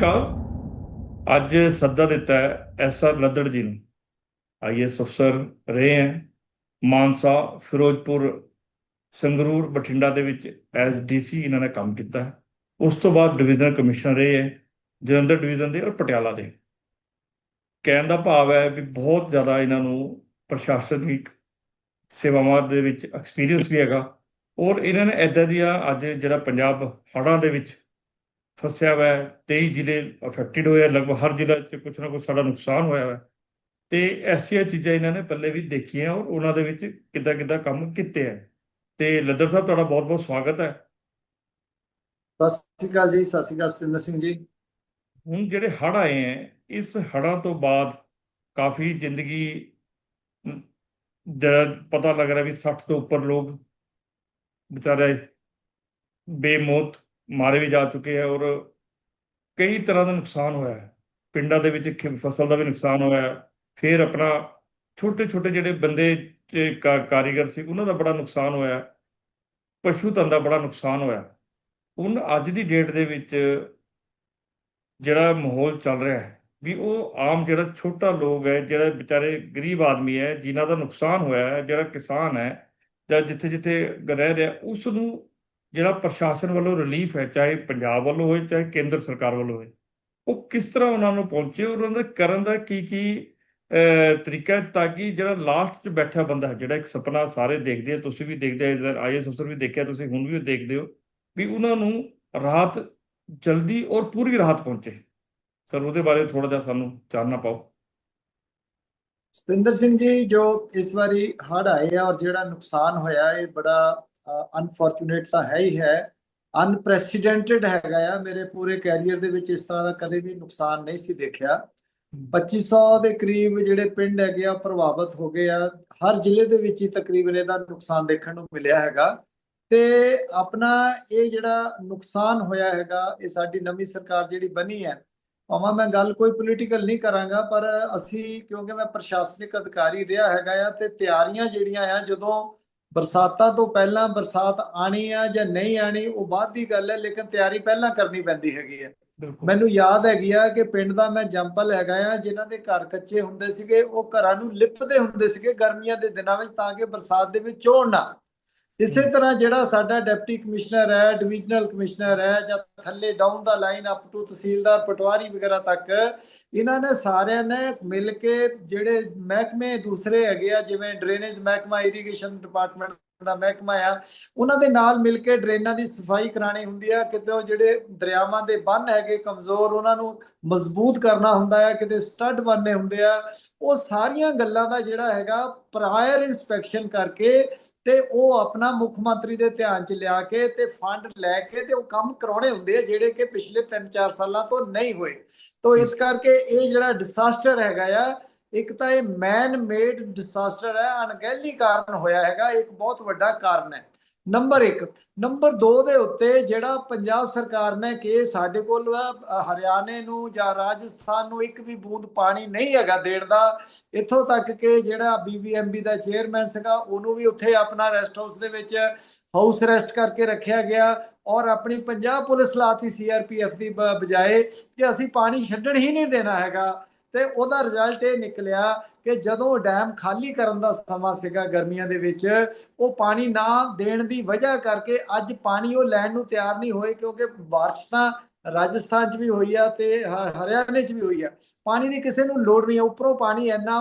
ਅਕਾਲ ਅੱਜ ਸੱਦਾ ਦਿੱਤਾ ਹੈ ਐਸ ਆਰ ਲੱਦੜ ਜੀ ਨੂੰ। ਆਈਐਸ ਅਫਸਰ ਰਹੇ ਹੈ ਮਾਨਸਾ, ਫਿਰੋਜ਼ਪੁਰ, ਸੰਗਰੂਰ, ਬਠਿੰਡਾ ਦੇ ਵਿੱਚ ਐਸ ਡੀਸੀ ਇਹਨਾਂ ਨੇ ਕੰਮ ਕੀਤਾ ਹੈ। ਉਸ ਤੋਂ ਬਾਅਦ ਡਿਵੀਜ਼ਨਲ ਕਮਿਸ਼ਨਰ ਰਹੇ ਹੈ, ਜਲੰਧਰ ਡਿਵੀਜ਼ਨ ਦੇ ਔਰ ਪਟਿਆਲਾ ਦੇ। ਕਹਿਣ ਦਾ ਭਾਵ ਹੈ ਵੀ ਬਹੁਤ ਜ਼ਿਆਦਾ ਇਹਨਾਂ ਨੂੰ ਪ੍ਰਸ਼ਾਸਨਿਕ ਸੇਵਾਵਾਂ ਦੇ ਵਿੱਚ ਐਕਸਪੀਰੀਅੰਸ ਵੀ ਹੈਗਾ। ਔਰ ਇਹਨਾਂ ਨੇ ਐਦਾਂ ਦੀਆਂ ਅੱਜ ਜਿਹੜਾ ਪੰਜਾਬ ਹੜ੍ਹਾਂ ਦੇ ਵਿੱਚ ਫਸਿਆ ਹੋਇਆ ਹੈ 23 ਜ਼ਿਲ੍ਹੇ ਅਫੈਕਟਡ ਹੋਏ ਆ ਲਗਭਗ ਹਰ ਜ਼ਿਲ੍ਹਾ 'ਚ ਕੁਛ ਨਾ ਕੁਛ ਸਾਡਾ ਨੁਕਸਾਨ ਹੋਇਆ ਹੈ। ਤੇ ਐਸੀਆਂ ਚੀਜ਼ਾਂ ਇਹਨਾਂ ਨੇ ਪਹਿਲੇ ਵੀ ਦੇਖੀਆਂ ਔਰ ਉਹਨਾਂ ਦੇ ਵਿੱਚ ਕਿੱਦਾਂ ਕਿੱਦਾਂ ਕੰਮ ਕੀਤੇ ਆ। ਤੇ ਲੱਦਰ ਸਾਹਿਬ ਤੁਹਾਡਾ ਬਹੁਤ ਬਹੁਤ ਸਵਾਗਤ ਹੈ। ਸਤਿ ਸ਼੍ਰੀ ਅਕਾਲ ਜੀ ਸਤਿ ਸ਼੍ਰੀ ਅਕਾਲ ਸਤਿੰਦਰ ਸਿੰਘ ਜੀ। ਹੁਣ ਜਿਹੜੇ ਹੜ੍ਹ ਆਏ ਹੈ ਇਸ ਹੜ੍ਹਾਂ ਤੋਂ ਬਾਅਦ ਕਾਫੀ ਜ਼ਿੰਦਗੀ ਜਿਹੜਾ ਪਤਾ ਲੱਗ ਰਿਹਾ ਵੀ 60 ਤੋਂ ਉੱਪਰ ਲੋਕ ਵਿਚਾਰੇ ਬੇਮੌਤ ਮਾਰੇ ਵੀ ਜਾ ਚੁੱਕੇ ਹੈ ਔਰ ਕਈ ਤਰ੍ਹਾਂ ਦਾ ਨੁਕਸਾਨ ਹੋਇਆ ਹੈ। ਪਿੰਡਾਂ ਦੇ ਵਿੱਚ ਖ- ਫਸਲ ਦਾ ਵੀ ਨੁਕਸਾਨ ਹੋਇਆ ਹੈ। ਫਿਰ ਆਪਣਾ ਛੋਟੇ ਛੋਟੇ ਜਿਹੜੇ ਬੰਦੇ ਕਾਰੀਗਰ ਸੀ, ਉਹਨਾਂ ਦਾ ਬੜਾ ਨੁਕਸਾਨ ਹੋਇਆ ਪਸ਼ੂ ਧਨ ਦਾ ਬੜਾ ਨੁਕਸਾਨ ਹੋਇਆ ਹੁਣ ਅੱਜ ਦੀ ਡੇਟ ਦੇ ਵਿੱਚ ਜਿਹੜਾ ਮਾਹੌਲ ਚੱਲ ਰਿਹਾ ਹੈ ਵੀ ਉਹ ਆਮ ਜਿਹੜਾ ਛੋਟਾ ਲੋਕ ਹੈ, ਜਿਹੜਾ ਵਿਚਾਰੇ ਗਰੀਬ ਆਦਮੀ ਹੈ, ਜਿਨ੍ਹਾਂ ਦਾ ਨੁਕਸਾਨ ਹੋਇਆ ਹੈ, ਜਿਹੜਾ ਕਿਸਾਨ ਹੈ ਜਾਂ ਜਿੱਥੇ ਜਿੱਥੇ ਰਹਿ ਰਿਹਾ, ਉਸ ਨੂੰ ਜਿਹੜਾ ਪ੍ਰਸ਼ਾਸਨ ਵੱਲੋਂ ਰਿਲੀਫ ਹੈ, ਚਾਹੇ ਪੰਜਾਬ ਵੱਲੋਂ ਹੋਵੇ ਚਾਹੇ ਕੇਂਦਰ ਸਰਕਾਰ ਵੱਲੋਂ ਹੋਵੇ ਉਹ ਕਿਸ ਤਰ੍ਹਾਂ ਉਹਨਾਂ ਨੂੰ ਪਹੁੰਚੇ ਉਹਨਾਂ ਦਾ ਕਰਨ ਦਾ ਕੀ ਕੀ ਤਰੀਕਾ ਤਾਂ ਕਿ ਜਿਹੜਾ ਲਾਸਟ 'ਚ ਬੈਠਾ ਬੰਦਾ ਜਿਹੜਾ ਇੱਕ ਸੁਪਨਾ ਸਾਰੇ ਦੇਖਦੇ ਆ, ਤੁਸੀਂ ਵੀ ਦੇਖਦੇ ਆ ਆਈਐਸ ਅਫਸਰ ਵੀ ਦੇਖਿਆ, ਤੁਸੀਂ ਹੁਣ ਵੀ ਉਹ ਦੇਖਦੇ ਹੋ, ਵੀ ਉਹਨਾਂ ਨੂੰ ਰਾਹਤ ਜਲਦੀ ਔਰ ਪੂਰੀ ਰਾਹਤ ਪਹੁੰਚੇ। ਸਰ, ਉਹਦੇ ਬਾਰੇ ਥੋੜਾ ਜਿਹਾ ਸਾਨੂੰ ਚਾਨਣਾ ਪਾਓ। ਸਤਿੰਦਰ ਸਿੰਘ ਜੀ, ਜੋ ਇਸ ਵਾਰੀ ਹੜ ਆਏ ਆ ਔਰ ਜਿਹੜਾ ਨੁਕਸਾਨ ਹੋਇਆ, ਇਹ ਬੜਾ ਅਨਫੋਰਚੂਨੇਟ ਤਾਂ ਹੈ ਹੀ ਹੈ। ਅਨਪ੍ਰੈਸੀਡੈਂਟਡ ਹੈਗਾ ਆ। ਮੇਰੇ ਪੂਰੇ ਕੈਰੀਅਰ ਦੇ ਵਿੱਚ ਇਸ ਤਰ੍ਹਾਂ ਦਾ ਕਦੇ ਵੀ ਨੁਕਸਾਨ ਨਹੀਂ ਸੀ ਦੇਖਿਆ। 2500 ਦੇ ਕਰੀਬ ਜਿਹੜੇ ਪਿੰਡ ਹੈਗੇ ਆ ਪ੍ਰਭਾਵਿਤ ਹੋ ਗਏ ਆ। ਹਰ ਜ਼ਿਲ੍ਹੇ ਦੇ ਵਿੱਚ ਹੀ ਤਕਰੀਬਨ ਇਹਦਾ ਨੁਕਸਾਨ ਦੇਖਣ ਨੂੰ ਮਿਲਿਆ ਹੈਗਾ। ਤੇ ਆਪਣਾ ਇਹ ਜਿਹੜਾ ਨੁਕਸਾਨ ਹੋਇਆ ਹੈਗਾ ਇਹ ਸਾਡੀ ਨਵੀਂ ਸਰਕਾਰ ਜਿਹੜੀ ਬਣੀ ਹੈ ਭਾਵੇਂ ਮੈਂ ਗੱਲ ਕੋਈ ਪੋਲੀਟੀਕਲ ਨਹੀਂ ਕਰਾਂਗਾ ਪਰ ਅਸੀਂ ਕਿਉਂਕਿ ਮੈਂ ਪ੍ਰਸ਼ਾਸਨਿਕ ਅਧਿਕਾਰੀ ਰਿਹਾ ਹੈਗਾ ਆ ਤੇ ਤਿਆਰੀਆਂ ਜਿਹੜੀਆਂ ਆ ਜਦੋਂ ਬਰਸਾਤਾਂ ਤੋਂ ਪਹਿਲਾਂ ਬਰਸਾਤ ਆਣੀ ਆ ਜਾਂ ਨਹੀਂ ਆਣੀ ਉਹ ਬਾਅਦ ਦੀ ਗੱਲ ਹੈ ਲੇਕਿਨ ਤਿਆਰੀ ਪਹਿਲਾਂ ਕਰਨੀ ਪੈਂਦੀ ਹੈਗੀ ਹੈ। ਮੈਨੂੰ ਯਾਦ ਹੈਗੀ ਆ ਕਿ ਪਿੰਡ ਦਾ ਮੈਂ ਜੰਪਲ ਹੈਗਾ ਆ ਜਿਨ੍ਹਾਂ ਦੇ ਘਰ ਕੱਚੇ ਹੁੰਦੇ ਸੀਗੇ ਉਹ ਘਰਾਂ ਨੂੰ ਲਿਪਦੇ ਹੁੰਦੇ ਸੀਗੇ ਗਰਮੀਆਂ ਦੇ ਦਿਨਾਂ ਵਿੱਚ ਤਾਂ ਕਿ ਬਰਸਾਤ ਦੇ ਵਿੱਚ ਚੋਣ ਨਾ ਇਸੇ ਤਰ੍ਹਾਂ ਜਿਹੜਾ ਸਾਡਾ ਡਿਪਟੀ ਕਮਿਸ਼ਨਰ ਹੈ, ਡਿਵੀਜ਼ਨਲ ਕਮਿਸ਼ਨਰ ਹੈ ਜਾਂ ਥੱਲੇ down the line up to tehsildar patwari ਵਗੈਰਾ ਤੱਕ, ਇਹਨਾਂ ਨੇ ਸਾਰਿਆਂ ਨੇ ਮਿਲ ਕੇ ਜਿਹੜੇ ਮਹਿਕਮੇ ਦੂਸਰੇ ਹੈਗੇ ਆ, ਜਿਵੇਂ ਡਰੇਨੇਜ ਮਹਿਕਮਾ ਇਰੀਗੇਸ਼ਨ ਡਿਪਾਰਟਮੈਂਟ ਦਾ ਮਹਿਕਮਾ ਆ, ਉਹਨਾਂ ਦੇ ਨਾਲ ਮਿਲ ਕੇ ਡਰੇਨਾਂ ਦੀ ਸਫ਼ਾਈ ਕਰਾਣੀ ਹੁੰਦੀ ਆ। ਕਿਤੇ ਉਹ ਜਿਹੜੇ ਦਰਿਆਵਾਂ ਦੇ ਬੰਨ ਹੈਗੇ ਕਮਜ਼ੋਰ, ਉਹਨਾਂ ਨੂੰ ਮਜ਼ਬੂਤ ਕਰਨਾ ਹੁੰਦਾ ਆ, ਕਿਤੇ ਸਟੱਡ ਬਣਨੇ ਹੁੰਦੇ ਆ। ਉਹ ਸਾਰੀਆਂ ਗੱਲਾਂ ਦਾ ਜਿਹੜਾ ਹੈਗਾ ਪ੍ਰਾਇਰ ਇਨਸਪੈਕਸ਼ਨ ਕਰਕੇ ਤੇ ਉਹ ਆਪਣਾ ਮੁੱਖ ਮੰਤਰੀ ਦੇ ਧਿਆਨ ਚ ਲਿਆ ਕੇ ਤੇ ਫੰਡ ਲੈ ਕੇ ਤੇ ਉਹ ਕੰਮ ਕਰਾਉਣੇ ਹੁੰਦੇ ਆ, ਜਿਹੜੇ ਕਿ ਪਿਛਲੇ 3-4 ਸਾਲਾਂ ਤੋਂ ਨਹੀਂ ਹੋਏ। ਤੋਂ ਇਸ ਕਰਕੇ ਇਹ ਜਿਹੜਾ ਡਿਸਾਸਟਰ ਹੈਗਾ ਆ, ਇੱਕ ਤਾਂ ਇਹ ਮੈਨ ਮੇਡ ਡਿਸਾਸਟਰ ਹੈ ਅਣਗਹਿਲੀ ਕਾਰਨ ਹੋਇਆ ਹੈਗਾ ਇੱਕ ਬਹੁਤ ਵੱਡਾ ਕਾਰਨ ਹੈ। ਨੰਬਰ 1 ਨੰਬਰ 2 ਦੇ ਉੱਤੇ ਜਿਹੜਾ ਪੰਜਾਬ ਸਰਕਾਰ ਨੇ ਕਿ ਸਾਡੇ ਕੋਲ ਹਰਿਆਣੇ ਨੂੰ ਜਾਂ ਰਾਜਸਥਾਨ ਨੂੰ ਇੱਕ ਵੀ ਬੂੰਦ ਪਾਣੀ ਨਹੀਂ ਹੈਗਾ ਦੇਣ ਦਾ, ਇੱਥੋਂ ਤੱਕ ਕਿ ਜਿਹੜਾ ਬੀਬੀਐਮਬੀ ਦਾ ਚੇਅਰਮੈਨ ਸੀਗਾ, ਉਹਨੂੰ ਵੀ ਉੱਥੇ ਆਪਣਾ ਰੈਸਟ ਹਾਊਸ ਦੇ ਵਿੱਚ ਹਾਊਸ ਅਰੈਸਟ ਕਰਕੇ ਰੱਖਿਆ ਗਿਆ ਔਰ ਆਪਣੀ ਪੰਜਾਬ ਪੁਲਿਸ ਲਾਤੀ ਸੀਆਰਪੀਐਫ ਦੀ ਬ- ਬਜਾਏ ਕਿ ਅਸੀਂ ਪਾਣੀ ਛੱਡਣ ਹੀ ਨਹੀਂ ਦੇਣਾ ਹੈਗਾ। ਤੇ ਉਹਦਾ ਰਿਜ਼ਲਟ ਇਹ ਨਿਕਲਿਆ ਕਿ ਜਦੋਂ ਡੈਮ ਖਾਲੀ ਕਰਨ ਦਾ ਸਮਾਂ ਸੀਗਾ ਗਰਮੀਆਂ ਦੇ ਵਿੱਚ ਉਹ ਪਾਣੀ ਨਾ ਦੇਣ ਦੀ ਵਜ੍ਹਾ ਕਰਕੇ ਅੱਜ ਪਾਣੀ ਉਹ ਲੈਣ ਨੂੰ ਤਿਆਰ ਨਹੀਂ ਹੋਏ ਕਿਉਂਕਿ ਬਾਰਿਸ਼ ਤਾਂ ਰਾਜਸਥਾਨ 'ਚ ਵੀ ਹੋਈ ਆ ਤੇ ਹਰਿਆਣੇ 'ਚ ਵੀ ਹੋਈ ਆ। ਪਾਣੀ ਦੀ ਕਿਸੇ ਨੂੰ ਲੋੜ ਨਹੀਂ ਉੱਪਰੋਂ ਪਾਣੀ ਇੰਨਾ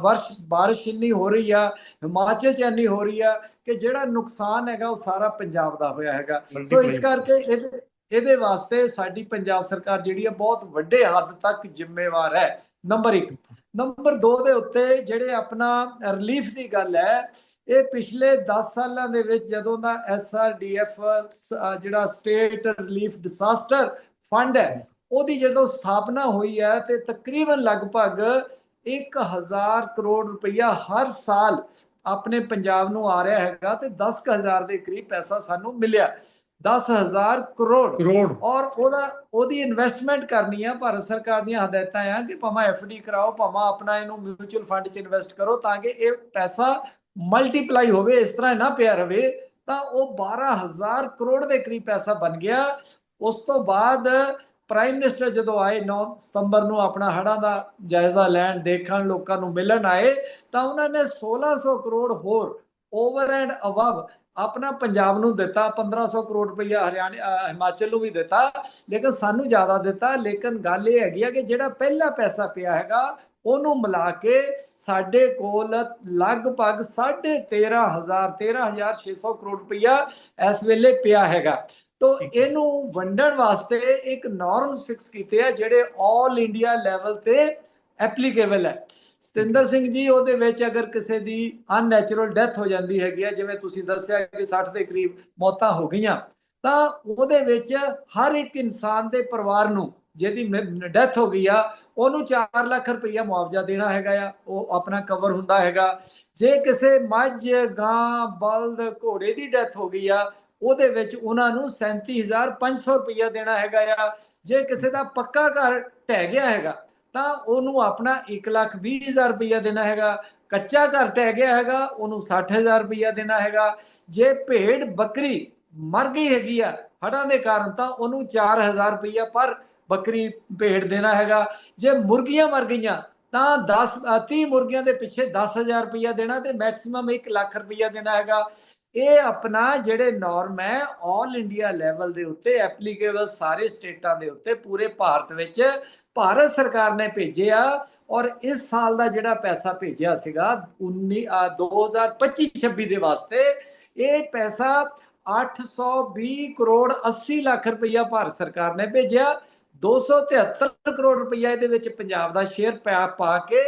ਵਰਸ਼ ਬਾਰਿਸ਼ ਇੰਨੀ ਹੋ ਰਹੀ ਆ ਹਿਮਾਚਲ 'ਚ ਇੰਨੀ ਹੋ ਰਹੀ ਆ ਕਿ ਜਿਹੜਾ ਨੁਕਸਾਨ ਹੈਗਾ ਉਹ ਸਾਰਾ ਪੰਜਾਬ ਦਾ ਹੋਇਆ ਹੈਗਾ। ਸੋ ਇਸ ਕਰਕੇ ਇਹਦੇ ਇਹਦੇ ਵਾਸਤੇ ਸਾਡੀ ਪੰਜਾਬ ਸਰਕਾਰ ਜਿਹੜੀ ਹੈ ਬਹੁਤ ਵੱਡੇ ਹੱਦ ਤੱਕ ਜ਼ਿੰਮੇਵਾਰ ਹੈ। ਨੰਬਰ 1 ਨੰਬਰ 2 ਦੇ ਉੱਤੇ ਜਿਹੜੇ ਆਪਣਾ ਰਿਲੀਫ ਦੀ ਗੱਲ ਹੈ, ਇਹ ਪਿਛਲੇ 10 ਸਾਲਾਂ ਦੇ ਵਿੱਚ ਜਦੋਂ ਦਾ ਐਸਆਰਡੀਐਫ ਜਿਹੜਾ ਸਟੇਟ ਰਿਲੀਫ ਡਿਸਾਸਟਰ ਫੰਡ ਹੈ, ਉਹਦੀ ਜਦੋਂ ਸਥਾਪਨਾ ਹੋਈ ਹੈ ਤੇ ਤਕਰੀਬਨ ਲਗਭਗ 1000 ਕਰੋੜ ਰੁਪਈਆ ਹਰ ਸਾਲ ਆਪਣੇ ਪੰਜਾਬ ਨੂੰ ਆ ਰਿਹਾ ਹੈਗਾ ਤੇ 10000 ਦੇ ਕਰੀਬ ਪੈਸਾ ਸਾਨੂੰ ਮਿਲਿਆ। 10000 ਕਰੋੜ। ਕਰੋੜ। ਔਰ ਉਹਦਾ ਉਹਦੀ ਇਨਵੈਸਟਮੈਂਟ ਕਰਨੀ ਆ ਭਾਰਤ ਸਰਕਾਰ ਦੀਆਂ ਹਦਾਇਤਾਂ ਆ ਕਿ ਭਾਵੇਂ ਐਫਡੀ ਕਰਾਓ ਭਾਵੇਂ ਆਪਣਾ ਇਹਨੂੰ ਮਿਊਚੁਅਲ ਫੰਡ 'ਚ ਇਨਵੈਸਟ ਕਰੋ ਤਾਂ ਕਿ ਇਹ ਪੈਸਾ ਮਲਟੀਪਲਾਈ ਹੋਵੇ ਇਸ ਤਰ੍ਹਾਂ ਨਾ ਪਿਆ ਰਵੇ ਤਾਂ ਉਹ 12000 ਕਰੋੜ ਦੇ ਕਰੀਬ ਪੈਸਾ ਬਣ ਗਿਆ। ਉਸ ਤੋਂ ਬਾਅਦ ਪ੍ਰਾਈਮ ਮਿਨਿਸਟਰ ਜਦੋਂ ਆਏ 9 ਸਤੰਬਰ ਨੂੰ ਆਪਣਾ ਹੜ੍ਹਾਂ ਦਾ ਜਾਇਜ਼ਾ ਲੈਣ ਦੇਖਣ ਲੋਕਾਂ ਨੂੰ ਮਿਲਣ ਆਏ ਤਾਂ ਉਹਨਾਂ ਨੇ 1600 ਕਰੋੜ ਹੋਰ ਓਵਰ ਐਂਡ ਅਬਵ ਆਪਣਾ ਪੰਜਾਬ ਨੂੰ ਦਿੱਤਾ 1500 ਕਰੋੜ ਰੁਪਈਆ ਹਰਿਆਣਾ ਹਿਮਾਚਲ ਨੂੰ ਵੀ ਦਿੱਤਾ, ਲੇਕਿਨ ਸਾਨੂੰ ਜ਼ਿਆਦਾ ਦਿੱਤਾ, ਲੇਕਿਨ ਗੱਲ ਇਹ ਹੈਗੀ ਆ ਕਿ ਜਿਹੜਾ ਪਹਿਲਾ ਪੈਸਾ ਪਿਆ ਹੈਗਾ, ਉਹਨੂੰ ਮਿਲਾ ਕੇ ਸਾਡੇ ਕੋਲ ਲਗਭਗ 13500 13600 ਕਰੋੜ ਰੁਪਈਆ ਇਸ ਵੇਲੇ ਪਿਆ ਹੈਗਾ। ਤੋ ਇਹਨੂੰ ਵੰਡਣ ਵਾਸਤੇ ਇੱਕ ਨਾਰਮਸ ਫਿਕਸ ਕੀਤੇ ਆ, ਜਿਹੜੇ 올 ਇੰਡੀਆ ਲੈਵਲ ਤੇ ਐਪਲੀਕੇਬਲ ਹੈ। ਸਤਿੰਦਰ ਸਿੰਘ ਜੀ, ਉਹਦੇ ਵਿੱਚ ਅਗਰ ਕਿਸੇ ਦੀ ਅਨਨੈਚੁਰਲ ਡੈਥ ਹੋ ਜਾਂਦੀ ਹੈਗੀ ਆ, ਜਿਵੇਂ ਤੁਸੀਂ ਦੱਸਿਆ ਕਿ 60 ਦੇ ਕਰੀਬ ਮੌਤਾਂ ਹੋ ਗਈਆਂ, ਤਾਂ ਉਹਦੇ ਵਿੱਚ ਹਰ ਇੱਕ ਇਨਸਾਨ ਦੇ ਪਰਿਵਾਰ ਨੂੰ ਜਿਹਦੀ ਡੈਥ ਹੋ ਗਈ ਆ, ਉਹਨੂੰ 4 ਲੱਖ ਰੁਪਈਆ ਮੁਆਵਜ਼ਾ ਦੇਣਾ ਹੈਗਾ ਆ, ਉਹ ਆਪਣਾ ਕਵਰ ਹੁੰਦਾ ਹੈਗਾ। ਜੇ ਕਿਸੇ ਮੱਝ, ਗਾਂ, ਬਲਦ, ਘੋੜੇ ਦੀ ਡੈਥ ਹੋ ਗਈ ਆ, ਉਹਦੇ ਵਿੱਚ ਉਹਨਾਂ ਨੂੰ 37500 ਰੁਪਈਆ ਦੇਣਾ ਹੈਗਾ ਆ। ਜੇ ਕਿਸੇ ਦਾ ਪੱਕਾ ਘਰ ਢਹਿ ਗਿਆ ਹੈਗਾ ਤਾਂ ਉਹਨੂੰ ਆਪਣਾ 1 ਲੱਖ 20 ਹਜ਼ਾਰ ਰੁਪਈਆ ਦੇਣਾ ਹੈਗਾ ਕੱਚਾ ਘਰ ਢਹਿ ਗਿਆ ਹੈਗਾ ਉਹਨੂੰ 60000 ਰੁਪਈਆ ਦੇਣਾ ਹੈਗਾ ਜੇ ਭੇਡ ਬੱਕਰੀ ਮਰ ਗਈ ਹੈਗੀ ਆ ਹੜਾਂ ਦੇ ਕਾਰਨ ਤਾਂ ਉਹਨੂੰ 4000 ਰੁਪਈਆ ਪਰ ਬੱਕਰੀ ਭੇਡ ਦੇਣਾ ਹੈਗਾ ਜੇ ਮੁਰਗੀਆਂ ਮਰ ਗਈਆਂ ਤਾਂ 10 ਅ, 30 ਮੁਰਗੀਆਂ ਦੇ ਪਿੱਛੇ 10000 ਰੁਪਈਆ ਦੇਣਾ ਤੇ ਮੈਕਸਿਮਮ 1 ਲੱਖ ਰੁਪਈਆ ਦੇਣਾ ਹੈਗਾ ਇਹ ਆਪਣਾ ਜਿਹੜੇ ਨਾਰਮ ਹੈ 올 ਇੰਡੀਆ ਲੈਵਲ ਦੇ ਉੱਤੇ ਐਪਲੀਕੇਬਲ ਸਾਰੇ ਸਟੇਟਾਂ ਦੇ ਉੱਤੇ ਪੂਰੇ ਭਾਰਤ ਵਿੱਚ ਭਾਰਤ ਸਰਕਾਰ ਨੇ ਭੇਜਿਆ ਔਰ ਇਸ ਸਾਲ ਦਾ ਜਿਹੜਾ ਪੈਸਾ ਭੇਜਿਆ ਸੀਗਾ 19 ਅ, 2025-26 ਦੇ ਵਾਸਤੇ ਇਹ ਪੈਸਾ 820 ਕਰੋੜ 80 ਲੱਖ ਰੁਪਈਆ ਭਾਰਤ ਸਰਕਾਰ ਨੇ ਭੇਜਿਆ 273 ਕਰੋੜ ਰੁਪਈਆ ਇਹਦੇ ਵਿੱਚ ਪੰਜਾਬ ਦਾ ਸ਼ੇਅਰ ਪਾ ਪਾ ਕੇ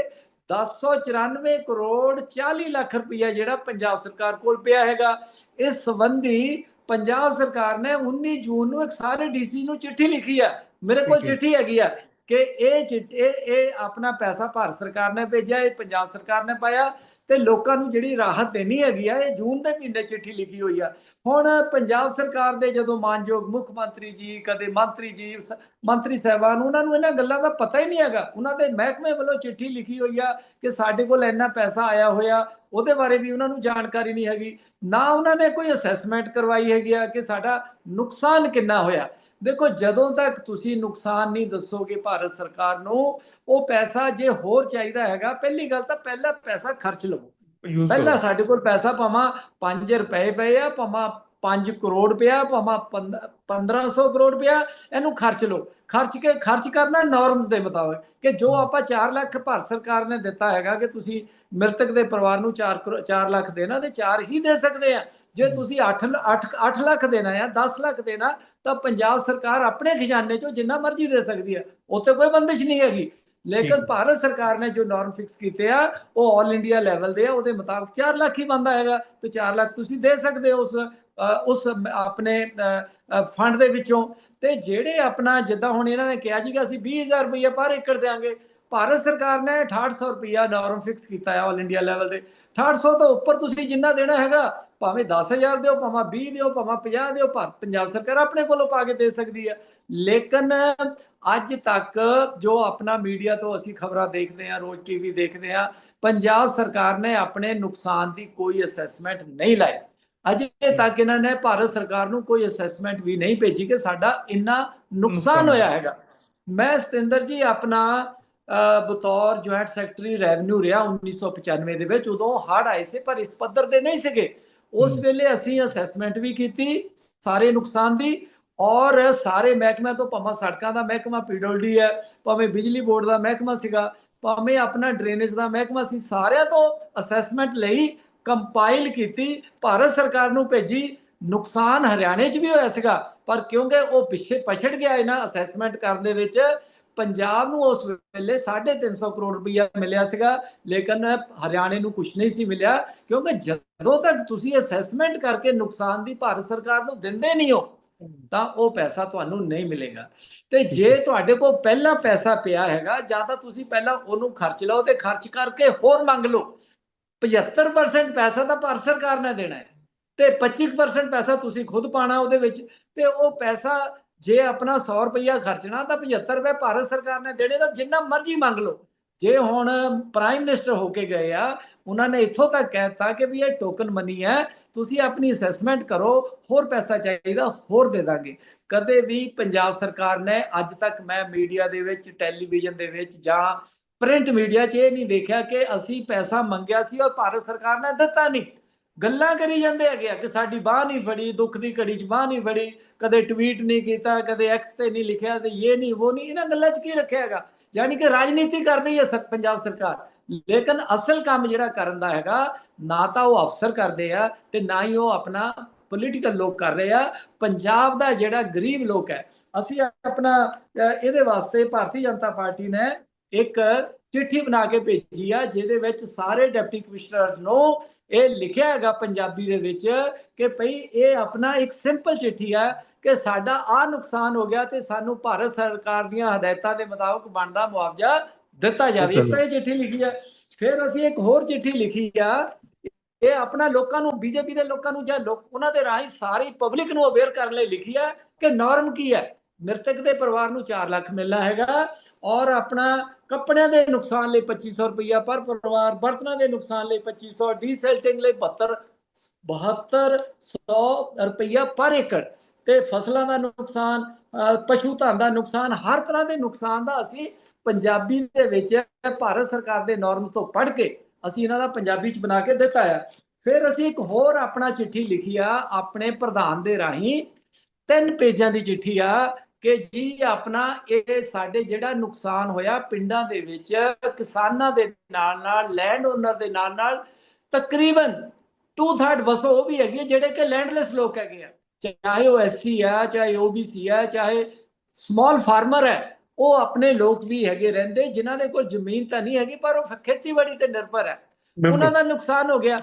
1094 ਕਰੋੜ 40 ਲੱਖ ਰੁਪਈਆ ਜਿਹੜਾ ਪੰਜਾਬ ਸਰਕਾਰ ਕੋਲ ਪਿਆ ਹੈਗਾ। ਇਸ ਸੰਬੰਧੀ ਪੰਜਾਬ ਸਰਕਾਰ ਨੇ 19 ਜੂਨ ਨੂੰ ਇੱਕ ਸਾਰੇ ਡੀਸੀ ਨੂੰ ਚਿੱਠੀ ਲਿਖੀ ਆ। ਮੇਰੇ ਕੋਲ। ਚਿੱਠੀ ਹੈਗੀ ਆ ਕਿ ਇਹ ਇਹ ਆਪਣਾ ਪੈਸਾ ਭਾਰਤ ਸਰਕਾਰ ਨੇ ਭੇਜਿਆ ਇਹ ਪੰਜਾਬ ਸਰਕਾਰ ਨੇ ਪਾਇਆ। ਤੇ ਲੋਕਾਂ ਨੂੰ ਜਿਹੜੀ ਰਾਹਤ ਦੇਣੀ ਹੈਗੀ ਆ, ਇਹ ਜੂਨ ਦੇ ਮਹੀਨੇ ਚਿੱਠੀ ਲਿਖੀ ਹੋਈ ਆ। ਹੁਣ ਪੰਜਾਬ ਸਰਕਾਰ ਦੇ ਜਦੋਂ ਮਾਨਯੋਗ ਮੁੱਖ ਮੰਤਰੀ ਜੀ, ਕਦੇ ਮੰਤਰੀ ਜੀ ਮੰਤਰੀ ਸਾਹਿਬਾਨ ਉਹਨਾਂ ਨੂੰ ਇਹਨਾਂ ਗੱਲਾਂ ਦਾ ਪਤਾ ਹੀ ਨਹੀਂ ਹੈਗਾ। ਉਹਨਾਂ ਦੇ ਮਹਿਕਮੇ ਵੱਲੋਂ ਚਿੱਠੀ ਲਿਖੀ ਹੋਈ ਆ ਕਿ ਸਾਡੇ ਕੋਲ ਇੰਨਾ ਪੈਸਾ ਆਇਆ ਹੋਇਆ, ਉਹਦੇ ਬਾਰੇ ਵੀ ਉਹਨਾਂ ਨੂੰ ਜਾਣਕਾਰੀ ਨਹੀਂ ਹੈਗੀ। ਨਾ ਉਹਨਾਂ ਨੇ ਕੋਈ ਅਸੈਸਮੈਂਟ ਕਰਵਾਈ ਹੈਗੀ ਆ ਕਿ ਸਾਡਾ ਨੁਕਸਾਨ ਕਿੰਨਾ ਹੋਇਆ। ਦੇਖੋ, ਜਦੋਂ ਤੱਕ ਤੁਸੀਂ ਨੁਕਸਾਨ ਨਹੀਂ ਦੱਸੋਗੇ ਭਾਰਤ ਸਰਕਾਰ ਨੂੰ, ਉਹ ਪੈਸਾ ਜੇ ਹੋਰ ਚਾਹੀਦਾ ਹੈਗਾ, ਪਹਿਲੀ ਗੱਲ ਤਾਂ ਪਹਿਲਾਂ ਪੈਸਾ ਖਰਚ ਲਵੋ। Use ਪਹਿਲਾਂ। ਸਾਡੇ ਕੋਲ ਪੈਸਾ ਭਾਵਾਂ 5 ਰੁਪਏ ਪਏ ਆ ਭਾਵਾਂ 5 ਕਰੋੜ ਪਿਆ ਭਾਵਾਂ 1500 ਕਰੋੜ ਪਿਆ ਇਹਨੂੰ ਖਰਚ ਲਓ। ਖਰਚ ਕੇ ਖਰਚ ਕਰਨਾ ਨਾਰਮਸ ਦੇ ਮੁਤਾਬਕ ਕਿ ਜੋ ਆਪਾਂ 4 ਲੱਖ ਭਾਰਤ ਸਰਕਾਰ ਨੇ ਦਿੱਤਾ ਹੈਗਾ ਕਿ ਤੁਸੀਂ ਮ੍ਰਿਤਕ ਦੇ ਪਰਿਵਾਰ ਨੂੰ 4 4 ਲੱਖ ਦੇਣਾ ਤੇ 4 ਹੀ ਦੇ ਸਕਦੇ ਆ। ਜੇ ਤੁਸੀਂ 8 8 8 ਲੱਖ ਦੇਣਾ ਆ 10 ਲੱਖ ਦੇਣਾ ਤਾਂ ਪੰਜਾਬ ਸਰਕਾਰ ਆਪਣੇ ਖਜ਼ਾਨੇ ਚੋਂ ਜਿੰਨਾ ਮਰਜ਼ੀ ਦੇ ਸਕਦੀ ਹੈ ਉੱਥੇ ਕੋਈ ਬੰਦਿਸ਼ ਨਹੀਂ ਹੈਗੀ। ਲੇਕਿਨ। ਭਾਰਤ ਸਰਕਾਰ ਨੇ ਜੋ ਨਾਰਮ ਫਿਕਸ ਕੀਤੇ ਆ ਉਹ 올 ਇੰਡੀਆ ਲੈਵਲ ਦੇ ਆ ਉਹਦੇ ਮੁਤਾਬਕ 4 ਲੱਖ ਹੀ ਬੰਦਾ ਹੈਗਾ ਤੇ 4 ਲੱਖ ਤੁਸੀਂ ਦੇ ਸਕਦੇ ਹੋ ਉਸ ਉਸ ਆਪਣੇ ਫੰਡ ਦੇ ਵਿੱਚੋਂ। ਤੇ ਜਿਹੜੇ ਆਪਣਾ ਜਿੱਦਾਂ ਹੁਣ ਇਹਨਾਂ ਨੇ ਕਿਹਾ ਜੀ ਕਿ ਅਸੀਂ 20000 ਰੁਪਏ ਪਰ ਏਕੜ ਦੇਾਂਗੇ ਭਾਰਤ ਸਰਕਾਰ ਨੇ 6800 ਰੁਪਇਆ ਨਾਰਮ ਫਿਕਸ ਕੀਤਾ ਹੈ 올 ਇੰਡੀਆ ਲੈਵਲ ਤੇ 6800 ਤੋਂ ਉੱਪਰ ਤੁਸੀਂ ਜਿੰਨਾ ਦੇਣਾ ਹੈਗਾ ਭਾਵੇਂ 10000 ਦਿਓ ਭਾਵੇਂ 20 ਦਿਓ ਭਾਵੇਂ 50 ਦਿਓ ਪਰ ਪੰਜਾਬ ਸਰਕਾਰ ਆਪਣੇ ਕੋਲੋਂ ਪਾ ਕੇ ਦੇ ਸਕਦੀ ਹੈ ਲੇਕਿਨ ਅੱਜ ਤੱਕ ਜੋ ਆਪਣਾ ਮੀਡੀਆ ਤੋਂ ਅਸੀਂ ਖਬਰਾਂ ਦੇਖਦੇ ਹਾਂ ਰੋਜ਼ ਟੀਵੀ ਦੇਖਦੇ ਹਾਂ ਪੰਜਾਬ ਸਰਕਾਰ ਨੇ ਆਪਣੇ ਨੁਕਸਾਨ ਦੀ ਕੋਈ ਅਸੈਸਮੈਂਟ ਨਹੀਂ ਲਾਈ। ਅਜੇ ਤੱਕ ਇਹਨਾਂ ਨੇ ਭਾਰਤ ਸਰਕਾਰ ਨੂੰ ਕੋਈ ਅਸੈਸਮੈਂਟ ਵੀ ਨਹੀਂ ਭੇਜੀ ਕਿ ਸਾਡਾ ਇੰਨਾ ਨੁਕਸਾਨ ਹੋਇਆ ਹੈਗਾ। ਮੈਂ ਸਤਿੰਦਰ ਜੀ ਆਪਣਾ ਬਤੌਰ ਜੁਆਇੰਟ ਸੈਕਟਰੀ ਰੈਵਨਿਊ ਰਿਹਾ 1995 ਦੇ ਵਿੱਚ ਉਦੋਂ ਹੜ ਆਏ ਸੀ ਪਰ ਇਸ ਪੱਧਰ ਦੇ ਨਹੀਂ ਸੀਗੇ। ਉਸ। ਵੇਲੇ ਅਸੀਂ ਅਸੈਸਮੈਂਟ ਵੀ ਕੀਤੀ ਸਾਰੇ ਨੁਕਸਾਨ ਦੀ ਔਰ ਸਾਰੇ ਮਹਿਕਮਿਆਂ ਤੋਂ ਭਾਵੇਂ ਸੜਕਾਂ ਦਾ ਮਹਿਕਮਾ ਪੀਡਬਲਡੀ ਹੈ, ਭਾਵੇਂ ਬਿਜਲੀ ਬੋਰਡ ਦਾ ਮਹਿਕਮਾ ਸੀਗਾ, ਭਾਵੇਂ ਆਪਣਾ ਡਰੇਨੇਜ ਦਾ ਮਹਿਕਮਾ ਸੀ, ਸਾਰਿਆਂ ਤੋਂ ਅਸੈਸਮੈਂਟ ਲਈ ਕੰਪਾਈਲ ਕੀਤੀ, ਭਾਰਤ ਸਰਕਾਰ ਨੂੰ ਭੇਜੀ। ਨੁਕਸਾਨ ਹਰਿਆਣੇ 'ਚ ਵੀ ਹੋਇਆ ਸੀਗਾ, ਪਰ ਕਿਉਂਕਿ ਉਹ ਪਿੱਛੇ ਪਛੜ ਗਿਆ ਇਹਨਾਂ ਅਸੈਸਮੈਂਟ ਕਰਨ ਦੇ ਵਿੱਚ, ਪੰਜਾਬ ਨੂੰ ਉਸ ਵੇਲੇ 350 ਕਰੋੜ ਰੁਪਈਆ ਮਿਲਿਆ ਸੀਗਾ, ਲੇਕਿਨ ਹਰਿਆਣੇ ਨੂੰ ਕੁਝ ਨਹੀਂ ਸੀ ਮਿਲਿਆ, ਕਿਉਂਕਿ ਜਦੋਂ ਤੱਕ ਤੁਸੀਂ ਅਸੈਸਮੈਂਟ ਕਰਕੇ ਨੁਕਸਾਨ ਦੀ ਭਾਰਤ ਸਰਕਾਰ ਨੂੰ ਦਿੰਦੇ ਨਹੀਂ ਹੋ ਤਾਂ ਉਹ ਪੈਸਾ ਤੁਹਾਨੂੰ ਨਹੀਂ ਮਿਲੇਗਾ। ਤੇ ਜੇ ਤੁਹਾਡੇ ਕੋਲ ਪਹਿਲਾਂ ਪੈਸਾ ਪਿਆ ਹੈਗਾ ਜਾਂ ਤਾਂ ਤੁਸੀਂ ਪਹਿਲਾਂ ਉਹਨੂੰ ਖਰਚ ਲਓ ਤੇ ਖਰਚ ਕਰਕੇ ਹੋਰ ਮੰਗ ਲਓ। 75% ਪੈਸਾ ਤਾਂ ਭਾਰਤ ਸਰਕਾਰ ਨੇ ਦੇਣਾ ਹੈ ਤੇ 25% ਪੈਸਾ ਤੁਸੀਂ ਖੁਦ ਪਾਣਾ ਉਹਦੇ ਵਿੱਚ ਤੇ ਉਹ ਪੈਸਾ ਜੇ ਆਪਣਾ 100 ਰੁਪਇਆ ਖਰਚਣਾ ਤਾਂ 75 ਰੁਪਏ ਭਾਰਤ ਸਰਕਾਰ ਨੇ ਦੇਣੇ ਤਾਂ ਜਿੰਨਾ ਮਰਜ਼ੀ ਮੰਗ ਲਓ। ਜੇ ਹੁਣ ਪ੍ਰਾਈਮ ਮਿਨਿਸਟਰ ਹੋ ਕੇ ਗਏ ਆ, ਉਹਨਾਂ ਨੇ ਇੱਥੋਂ ਤੱਕ ਕਹਿਤਾ ਕਿ ਵੀ ਇਹ ਟੋਕਨ ਮਨੀ ਹੈ, ਤੁਸੀਂ ਆਪਣੀ ਅਸੈਸਮੈਂਟ ਕਰੋ, ਹੋਰ ਪੈਸਾ ਚਾਹੀਦਾ, ਹੋਰ ਦੇ ਦਾਂਗੇ। ਕਦੇ ਵੀ ਪੰਜਾਬ ਸਰਕਾਰ ਨੇ ਅੱਜ ਤੱਕ ਮੈਂ ਮੀਡੀਆ ਦੇ ਵਿੱਚ ਟੈਲੀਵਿਜ਼ਨ ਦੇ ਵਿੱਚ ਜਾਂ ਪ੍ਰਿੰਟ ਮੀਡੀਆ 'ਚ ਇਹ ਨਹੀਂ ਦੇਖਿਆ ਕਿ ਅਸੀਂ ਪੈਸਾ ਮੰਗਿਆ ਸੀ ਔਰ ਭਾਰਤ ਸਰਕਾਰ ਨੇ ਦਿੱਤਾ ਨਹੀਂ। ਗੱਲਾਂ ਕਰੀ ਜਾਂਦੇ ਹੈਗੇ ਆ ਕਿ ਸਾਡੀ ਬਾਹ ਨਹੀਂ ਫੜੀ, ਦੁੱਖ ਦੀ ਘੜੀ 'ਚ ਬਾਹ ਨਹੀਂ ਫੜੀ, ਕਦੇ ਟਵੀਟ ਨਹੀਂ ਕੀਤਾ, ਕਦੇ ਐਕਸ ਤੇ ਨਹੀਂ ਲਿਖਿਆ ਤੇ ਇਹ ਨਹੀਂ, ਉਹ ਨਹੀਂ, ਇਹਨਾਂ ਗੱਲਾਂ 'ਚ ਕੀ ਰੱਖਿਆ ਹੈਗਾ? ਯਾਨੀ ਕਿ ਰਾਜਨੀਤੀ ਕਰ ਰਹੀ ਹੈ ਸਰ- ਪੰਜਾਬ ਸਰਕਾਰ। ਲੇਕਿਨ ਅਸਲ ਕੰਮ ਜਿਹੜਾ ਕਰਨ ਦਾ ਹੈਗਾ, ਨਾ ਤਾਂ ਉਹ ਅਫਸਰ ਕਰਦੇ ਆ ਤੇ ਨਾ ਹੀ ਉਹ ਆਪਣਾ ਪੋਲੀਟੀਕਲ ਲੋਕ ਕਰ ਰਹੇ ਆ। ਪੰਜਾਬ ਦਾ ਜਿਹੜਾ ਗਰੀਬ ਲੋਕ ਹੈ, ਅਸੀਂ ਆਪਣਾ ਇਹਦੇ ਵਾਸਤੇ ਭਾਰਤੀ ਜਨਤਾ ਪਾਰਟੀ ਨੇ ਇੱਕ ਚਿੱਠੀ ਬਣਾ ਕੇ ਭੇਜੀ ਆ, ਜਿਹਦੇ ਵਿੱਚ ਸਾਰੇ ਡਿਪਟੀ ਕਮਿਸ਼ਨਰਸ ਨੂੰ ਇਹ ਲਿਖਿਆ ਹੈਗਾ ਪੰਜਾਬੀ ਦੇ ਵਿੱਚ ਕਿ ਭਈ ਇਹ ਆਪਣਾ ਇੱਕ ਸਿੰਪਲ ਚਿੱਠੀ ਆ ਕਿ ਸਾਡਾ ਆ ਨੁਕਸਾਨ ਹੋ ਗਿਆ ਤੇ ਸਾਨੂੰ ਭਾਰਤ ਸਰਕਾਰ ਦੀਆਂ ਹਦਾਇਤਾਂ ਦੇ ਮੁਤਾਬਕ ਬਣਦਾ ਮੁਆਵਜ਼ਾ ਦਿੱਤਾ ਜਾਵੇ। ਇੱਕ ਤਾਂ ਇਹ ਚਿੱਠੀ ਲਿਖੀ ਆ, ਫਿਰ ਅਸੀਂ ਇੱਕ ਹੋਰ ਚਿੱਠੀ ਲਿਖੀ ਆ, ਇਹ ਆਪਣਾ ਲੋਕਾਂ ਨੂੰ, ਬੀਜੇਪੀ ਦੇ ਲੋਕਾਂ ਨੂੰ ਜਾਂ ਲੋਕ ਉਹਨਾਂ ਦੇ ਰਾਹੀਂ ਸਾਰੀ ਪਬਲਿਕ ਨੂੰ ਅਵੇਅਰ ਕਰਨ ਲਈ ਲਿਖੀ ਆ ਕਿ ਨਾਰਮ ਕੀ ਹੈ? ਮ੍ਰਿਤਕ ਦੇ ਪਰਿਵਾਰ ਨੂੰ 4 ਲੱਖ ਮਿਲਣਾ ਹੈਗਾ ਔਰ ਆਪਣਾ ਕੱਪੜਿਆਂ ਦੇ ਨੁਕਸਾਨ ਲਈ 2500 ਰੁਪਇਆ ਪਰ ਪਰਿਵਾਰ, ਬਰਤਨਾਂ ਦੇ ਨੁਕਸਾਨ ਲਈ 2500 ਡੀਸੈਲਟਿੰਗ ਲਈ 72 7200 ਰੁਪਇਆ ਪਰ ਏਕੜ। ਤੇ ਫਸਲਾਂ ਦਾ ਨੁਕਸਾਨ ਪਸ਼ੂ ਧਨ ਦਾ ਨੁਕਸਾਨ, ਹਰ ਤਰ੍ਹਾਂ ਦੇ ਨੁਕਸਾਨ ਦਾ ਅਸੀਂ ਪੰਜਾਬੀ ਦੇ ਵਿੱਚ ਭਾਰਤ ਸਰਕਾਰ ਦੇ ਨਾਰਮਸ ਤੋਂ ਪੜ੍ਹ ਕੇ ਅਸੀਂ ਇਹਨਾਂ ਦਾ ਪੰਜਾਬੀ ਚ ਬਣਾ ਕੇ ਦਿੱਤਾ ਆ। ਫਿਰ ਅਸੀਂ ਇੱਕ ਹੋਰ ਆਪਣਾ ਚਿੱਠੀ ਲਿਖੀ ਆ, ਆਪਣੇ ਪ੍ਰਧਾਨ ਦੇ ਰਾਹੀਂ। ਤਿੰਨ ਪੇਜਾਂ ਦੀ ਚਿੱਠੀ ਆ ਕਿ ਜੀ ਆਪਣਾ ਇਹ ਸਾਡੇ ਜਿਹੜਾ ਨੁਕਸਾਨ ਹੋਇਆ ਪਿੰਡਾਂ ਦੇ ਵਿੱਚ, ਕਿਸਾਨਾਂ ਦੇ ਨਾਲ ਨਾਲ ਲੈਂਡ ਓਨਰ ਦੇ ਨਾਲ ਨਾਲ, ਤਕਰੀਬਨ 2/3 ਵਸੋਂ ਉਹ ਵੀ ਹੈਗੀ ਹੈ ਜਿਹੜੇ ਕਿ ਲੈਂਡਲੈਸ ਲੋਕ ਹੈਗੇ ਆ। ਚਾਹੇ ਉਹ ਐਸਸੀ ਆ ਚਾਹੇ ਓਬੀਸੀ ਆ ਚਾਹੇ ਸਮਾਲ ਫਾਰਮਰ ਹੈ ਉਹ ਆਪਣੇ ਲੋਕ ਵੀ ਹੈਗੇ ਰਹਿੰਦੇ ਜਿਨ੍ਹਾਂ ਦੇ ਕੋਲ ਜ਼ਮੀਨ ਤਾਂ ਨਹੀਂ ਹੈਗੀ ਪਰ ਉਹ ਖੇਤੀਬਾੜੀ ਤੇ ਨਿਰਭਰ ਹੈ ਉਹਨਾਂ ਦਾ ਨੁਕਸਾਨ ਹੋ ਗਿਆ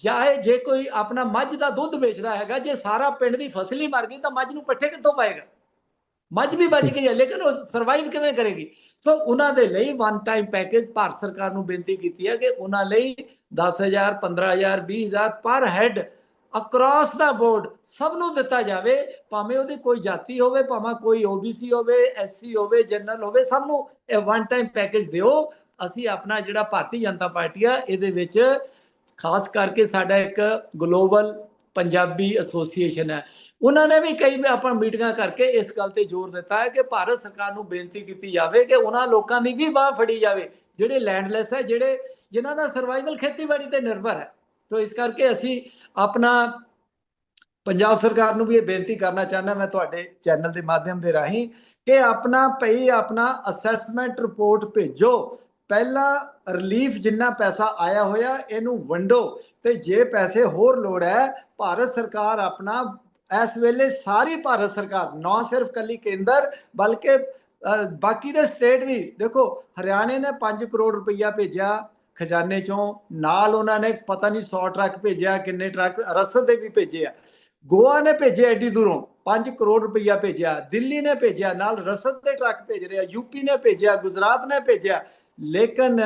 ਚਾਹੇ ਜੇ ਕੋਈ ਆਪਣਾ ਮੱਝ ਦਾ ਦੁੱਧ ਵੇਚਦਾ ਹੈਗਾ ਜੇ ਸਾਰਾ ਪਿੰਡ ਦੀ ਫਸਲ ਹੀ ਮਰ ਗਈ ਤਾਂ ਮੱਝ ਨੂੰ ਪੱਠੇ ਕਿੱਥੋਂ ਪਾਏਗਾ ਮੱਝ ਵੀ ਬਚ ਗਈ ਹੈ ਲੇਕਿਨ ਉਹ ਸਰਵਾਈਵ ਕਿਵੇਂ ਕਰੇਗੀ ਸੋ ਉਹਨਾਂ ਦੇ ਲਈ ਵਨ ਟਾਈਮ ਪੈਕੇਜ ਭਾਰਤ ਸਰਕਾਰ ਨੂੰ ਬੇਨਤੀ ਕੀਤੀ ਹੈ ਕਿ ਉਹਨਾਂ ਲਈ 10000 15000 20000 ਪਰ ਹੈਡ ਅਕ੍ਰੋਸ ਦਾ ਬੋਰਡ ਸਭ ਨੂੰ ਦਿੱਤਾ ਜਾਵੇ, ਭਾਵੇਂ ਉਹਦੀ ਕੋਈ ਜਾਤੀ ਹੋਵੇ, ਭਾਵੇਂ ਕੋਈ ਓਬੀਸੀ ਹੋਵੇ ਐਸਸੀ ਹੋਵੇ ਜਨਰਲ ਹੋਵੇ, ਸਭ ਨੂੰ ਇਹ ਵਨ ਟਾਈਮ ਪੈਕੇਜ ਦਿਓ। ਅਸੀਂ ਆਪਣਾ ਜਿਹੜਾ ਭਾਰਤੀ ਜਨਤਾ ਪਾਰਟੀ ਆ, ਇਹਦੇ ਵਿੱਚ ਖਾਸ ਕਰਕੇ ਸਾਡਾ ਇੱਕ ਗਲੋਬਲ ਪੰਜਾਬੀ ਐਸੋਸੀਏਸ਼ਨ ਹੈ। ਉਹਨਾਂ ਨੇ ਵੀ ਕਈ ਆਪਾਂ ਮੀਟਿੰਗਾਂ ਕਰਕੇ ਇਸ ਗੱਲ ਤੇ ਜ਼ੋਰ ਦਿੱਤਾ ਹੈ ਕਿ ਭਾਰਤ ਸਰਕਾਰ ਨੂੰ ਬੇਨਤੀ ਕੀਤੀ ਜਾਵੇ ਕਿ ਉਹਨਾਂ ਲੋਕਾਂ ਦੀ ਵੀ ਬਾਹ ਫੜੀ ਜਾਵੇ, ਜਿਹੜੇ ਲੈਂਡਲੈਸ ਹੈ, ਜਿਹੜੇ, ਜਿਨ੍ਹਾਂ ਦਾ ਸਰਵਾਈਵਲ ਖੇਤੀਬਾੜੀ ਤੇ ਨਿਰਭਰ ਹੈ। ਤੋਂ ਇਸ ਕਰਕੇ ਅਸੀਂ ਆਪਣਾ ਪੰਜਾਬ ਸਰਕਾਰ ਨੂੰ ਵੀ ਇਹ ਬੇਨਤੀ ਕਰਨਾ ਚਾਹੁੰਦਾ ਮੈਂ ਤੁਹਾਡੇ ਚੈਨਲ ਦੇ ਮਾਧਿਅਮ ਦੇ ਰਾਹੀਂ ਕਿ ਆਪਣਾ ਭਈ ਆਪਣਾ ਅਸੈਸਮੈਂਟ ਰਿਪੋਰਟ ਭੇਜੋ। ਪਹਿਲਾਂ ਰਿਲੀਫ ਜਿੰਨਾ ਪੈਸਾ ਆਇਆ ਹੋਇਆ ਇਹਨੂੰ ਵੰਡੋ ਤੇ ਜੇ ਪੈਸੇ ਹੋਰ ਲੋੜ ਹੈ, ਭਾਰਤ ਸਰਕਾਰ ਆਪਣਾ ਇਸ ਵੇਲੇ ਸਾਰੀ ਭਾਰਤ ਸਰਕਾਰ, ਨਾ ਸਿਰਫ ਕੱਲੀ ਕੇਂਦਰ ਬਲਕਿ ਬਾਕੀ ਦੇ ਸਟੇਟ ਵੀ ਦੇਖੋ, ਹਰਿਆਣੇ ਨੇ 5 ਕਰੋੜ ਰੁਪਈਆ ਭੇਜਿਆ ਖਜ਼ਾਨੇ ਚੋਂ ਨਾਲ ਉਹਨਾਂ ਨੇ ਪਤਾ ਨਹੀਂ 100 ਟਰੱਕ ਭੇਜਿਆ ਕਿੰਨੇ ਟਰੱਕ ਰਸਦ ਦੇ ਵੀ ਭੇਜੇ ਆ। ਗੋਆ ਨੇ ਭੇਜਿਆ ਐਡੀ ਦੂਰੋਂ 5 ਕਰੋੜ ਰੁਪਈਆ ਭੇਜਿਆ, ਦਿੱਲੀ ਨੇ ਭੇਜਿਆ, ਨਾਲ ਰਸਦ ਦੇ ਟਰੱਕ ਭੇਜ ਰਿਹਾ ਯੂਪੀ ਨੇ ਭੇਜਿਆ, ਗੁਜਰਾਤ ਨੇ ਭੇਜਿਆ। ਲੇਕਿਨ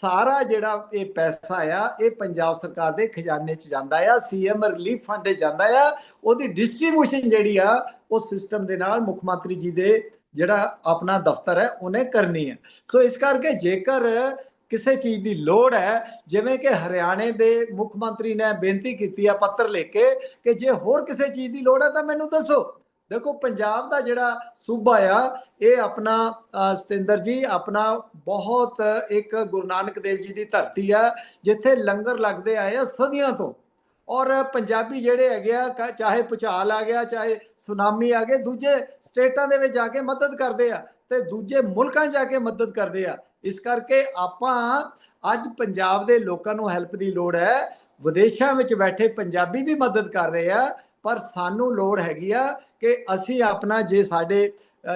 ਸਾਰਾ ਜਿਹੜਾ ਇਹ ਪੈਸਾ ਆ, ਇਹ ਪੰਜਾਬ ਸਰਕਾਰ ਦੇ ਖਜ਼ਾਨੇ 'ਚ ਜਾਂਦਾ ਆ ਸੀਐਮ ਰਿਲੀਫ ਫੰਡ 'ਚ ਜਾਂਦਾ ਆ। ਉਹਦੀ ਡਿਸਟ੍ਰੀਬਿਊਸ਼ਨ ਜਿਹੜੀ ਆ, ਉਹ ਸਿਸਟਮ ਦੇ ਨਾਲ ਮੁੱਖ ਮੰਤਰੀ ਜੀ ਦੇ ਜਿਹੜਾ ਆਪਣਾ ਦਫ਼ਤਰ ਹੈ, ਉਹਨੇ ਕਰਨੀ ਹੈ ਸੋ ਇਸ ਕਰਕੇ ਜੇਕਰ ਕਿਸੇ ਚੀਜ਼ ਦੀ ਲੋੜ ਹੈ, ਜਿਵੇਂ ਕਿ ਹਰਿਆਣੇ ਦੇ ਮੁੱਖ ਮੰਤਰੀ ਨੇ ਬੇਨਤੀ ਕੀਤੀ ਆ ਪੱਤਰ ਲਿਖ ਕੇ ਕਿ ਜੇ ਹੋਰ ਕਿਸੇ ਚੀਜ਼ ਦੀ ਲੋੜ ਹੈ ਤਾਂ ਮੈਨੂੰ ਦੱਸੋ। ਦੇਖੋ, ਪੰਜਾਬ ਦਾ ਜਿਹੜਾ ਸੂਬਾ ਆ, ਇਹ ਆਪਣਾ ਸਤਿੰਦਰ ਜੀ, ਆਪਣਾ ਬਹੁਤ ਇੱਕ ਗੁਰੂ ਨਾਨਕ ਦੇਵ ਜੀ ਦੀ ਧਰਤੀ ਆ, ਜਿੱਥੇ ਲੰਗਰ ਲੱਗਦੇ ਆਏ ਆ ਸਦੀਆਂ ਤੋਂ। ਔਰ ਪੰਜਾਬੀ ਜਿਹੜੇ ਹੈਗੇ ਆ, ਕ- ਚਾਹੇ ਭੁਚਾਲ ਆ ਗਿਆ, ਚਾਹੇ ਸੁਨਾਮੀ ਆ ਗਏ, ਦੂਜੇ ਸਟੇਟਾਂ ਦੇ ਵਿੱਚ ਜਾ ਕੇ ਮਦਦ ਕਰਦੇ ਆ ਤੇ ਦੂਜੇ ਮੁਲਕਾਂ 'ਚ ਜਾ ਕੇ ਮਦਦ ਕਰਦੇ ਆ। ਇਸ ਕਰਕੇ ਆਪਾਂ ਅੱਜ ਪੰਜਾਬ ਦੇ ਲੋਕਾਂ ਨੂੰ ਹੈਲਪ ਦੀ ਲੋੜ ਹੈ। ਵਿਦੇਸ਼ਾਂ ਵਿੱਚ ਬੈਠੇ ਪੰਜਾਬੀ ਵੀ ਮਦਦ ਕਰ ਰਹੇ ਆ, ਪਰ ਸਾਨੂੰ ਲੋੜ ਹੈਗੀ ਆ ਕਿ ਅਸੀਂ ਆਪਣਾ ਜੇ ਸਾਡੇ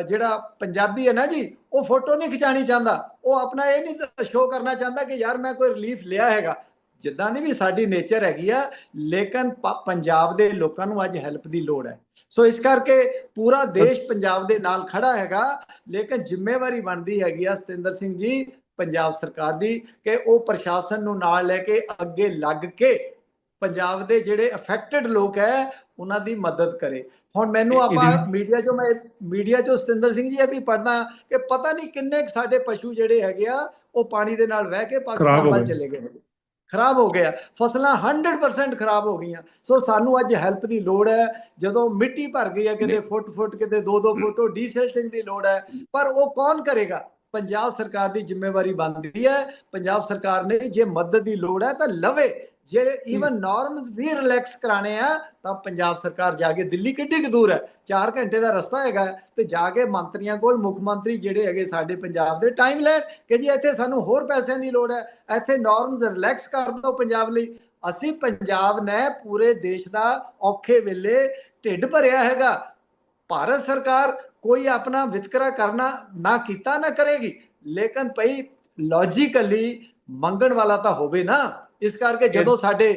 ਜਿਹੜਾ ਪੰਜਾਬੀ ਹੈ ਨਾ ਜੀ, ਉਹ ਫੋਟੋ ਨਹੀਂ ਖਿਚਾਣੀ ਚਾਹੁੰਦਾ। ਉਹ ਆਪਣਾ ਇਹ ਨਹੀਂ ਸ਼ੋਅ ਕਰਨਾ ਚਾਹੁੰਦਾ ਕਿ ਯਾਰ ਮੈਂ ਕੋਈ ਰਿਲੀਫ ਲਿਆ ਹੈਗਾ। ਜਿੱਦਾਂ ਦੀ ਵੀ ਸਾਡੀ ਨੇਚਰ ਹੈਗੀ ਆ, ਲੇਕਿਨ ਪੰਜਾਬ ਦੇ ਲੋਕਾਂ ਨੂੰ ਅੱਜ ਹੈਲਪ ਦੀ ਲੋੜ ਹੈ। ਸੋ ਇਸ ਕਰਕੇ ਪੂਰਾ ਦੇਸ਼ ਪੰਜਾਬ ਦੇ ਨਾਲ ਖੜਾ ਹੈਗਾ ਲੇਕਿਨ ਜ਼ਿੰਮੇਵਾਰੀ ਬਣਦੀ ਹੈਗੀ ਆ ਸਤਿੰਦਰ ਸਿੰਘ ਜੀ ਪੰਜਾਬ ਸਰਕਾਰ ਦੀ ਕਿ ਉਹ ਪ੍ਰਸ਼ਾਸਨ ਨੂੰ ਨਾਲ ਲੈ ਕੇ ਅੱਗੇ ਲੱਗ ਕੇ ਪੰਜਾਬ ਦੇ ਜਿਹੜੇ ਅਫੈਕਟਡ ਲੋਕ ਹੈ ਉਹਨਾਂ ਦੀ ਮਦਦ ਕਰੇ ਹੁਣ ਮੈਨੂੰ ਆਪਾਂ ਮੀਡੀਆ 'ਚੋਂ ਮੈਂ ਮੀਡੀਆ 'ਚੋਂ ਸਤਿੰਦਰ ਸਿੰਘ ਜੀ ਇਹ ਵੀ ਪੜ੍ਹਦਾ ਕਿ ਪਤਾ ਨਹੀਂ ਕਿੰਨੇ ਸਾਡੇ ਪਸ਼ੂ ਜਿਹੜੇ ਹੈਗੇ ਆ ਉਹ ਪਾਣੀ ਦੇ ਨਾਲ ਵਹਿ ਕੇ ਪਾਕਿਸਤਾਨ ਵੱਲ। ਚਲੇ ਗਏ। ਖਰਾਬ ਹੋ ਗਿਆ ਫਸਲਾਂ 100% ਖਰਾਬ ਹੋ ਗਈਆਂ। ਸੋ ਸਾਨੂੰ ਅੱਜ ਹੈਲਪ ਦੀ ਲੋੜ ਹੈ। ਜਦੋਂ ਮਿੱਟੀ ਭਰ ਗਈ ਹੈ ਕਿਤੇ। ਫੁੱਟ ਫੁੱਟ ਕਿਤੇ 2-2 ਫੁੱਟ ਉਹ ਡੀਸੈਲਟਿੰਗ ਦੀ ਲੋੜ ਹੈ। ਪਰ ਉਹ ਕੌਣ ਕਰੇਗਾ? ਪੰਜਾਬ ਸਰਕਾਰ ਦੀ ਜ਼ਿੰਮੇਵਾਰੀ ਬਣਦੀ ਹੈ। ਪੰਜਾਬ ਸਰਕਾਰ ਨੇ ਜੇ ਮਦਦ ਦੀ ਲੋੜ ਹੈ ਤਾਂ ਲਵੇ। ਜੇ ਇਵਨ ਨਾਰਮਸ ਵੀ ਰਿਲੈਕਸ ਕਰਾਣੇ ਆ ਤਾਂ ਪੰਜਾਬ ਸਰਕਾਰ ਜਾ ਕੇ ਦਿੱਲੀ ਕਿੱਡੀ ਕੁ ਦੂਰ ਹੈ? 4 ਘੰਟੇ ਦਾ ਰਸਤਾ ਹੈਗਾ ਤੇ ਜਾ ਕੇ ਮੰਤਰੀਆਂ ਕੋਲ ਮੁੱਖ ਮੰਤਰੀ ਜਿਹੜੇ ਹੈਗੇ ਸਾਡੇ ਪੰਜਾਬ ਦੇ ਟਾਈਮ ਲੈਣ ਕਿ ਜੀ ਇੱਥੇ ਸਾਨੂੰ ਹੋਰ ਪੈਸਿਆਂ ਦੀ ਲੋੜ ਹੈ ਇੱਥੇ ਨਾਰਮਸ ਰਿਲੈਕਸ ਕਰ ਦਿਓ ਪੰਜਾਬ ਲਈ। ਅਸੀਂ ਪੰਜਾਬ ਨੇ ਪੂਰੇ ਦੇਸ਼ ਦਾ ਔਖੇ ਵੇਲੇ ਢਿੱਡ ਭਰਿਆ ਹੈਗਾ। ਭਾਰਤ ਸਰਕਾਰ ਕੋਈ ਆਪਣਾ ਵਿਤਕਰਾ ਕਰਨਾ ਨਾ ਕੀਤਾ ਨਾ ਕਰੇਗੀ। ਲੇਕਿਨ ਭਈ ਲੌਜੀਕਲੀ ਮੰਗਣ ਵਾਲਾ ਤਾਂ ਹੋਵੇ ਨਾ। ਇਸ ਕਰਕੇ ਜਦੋਂ ਸਾਡੇ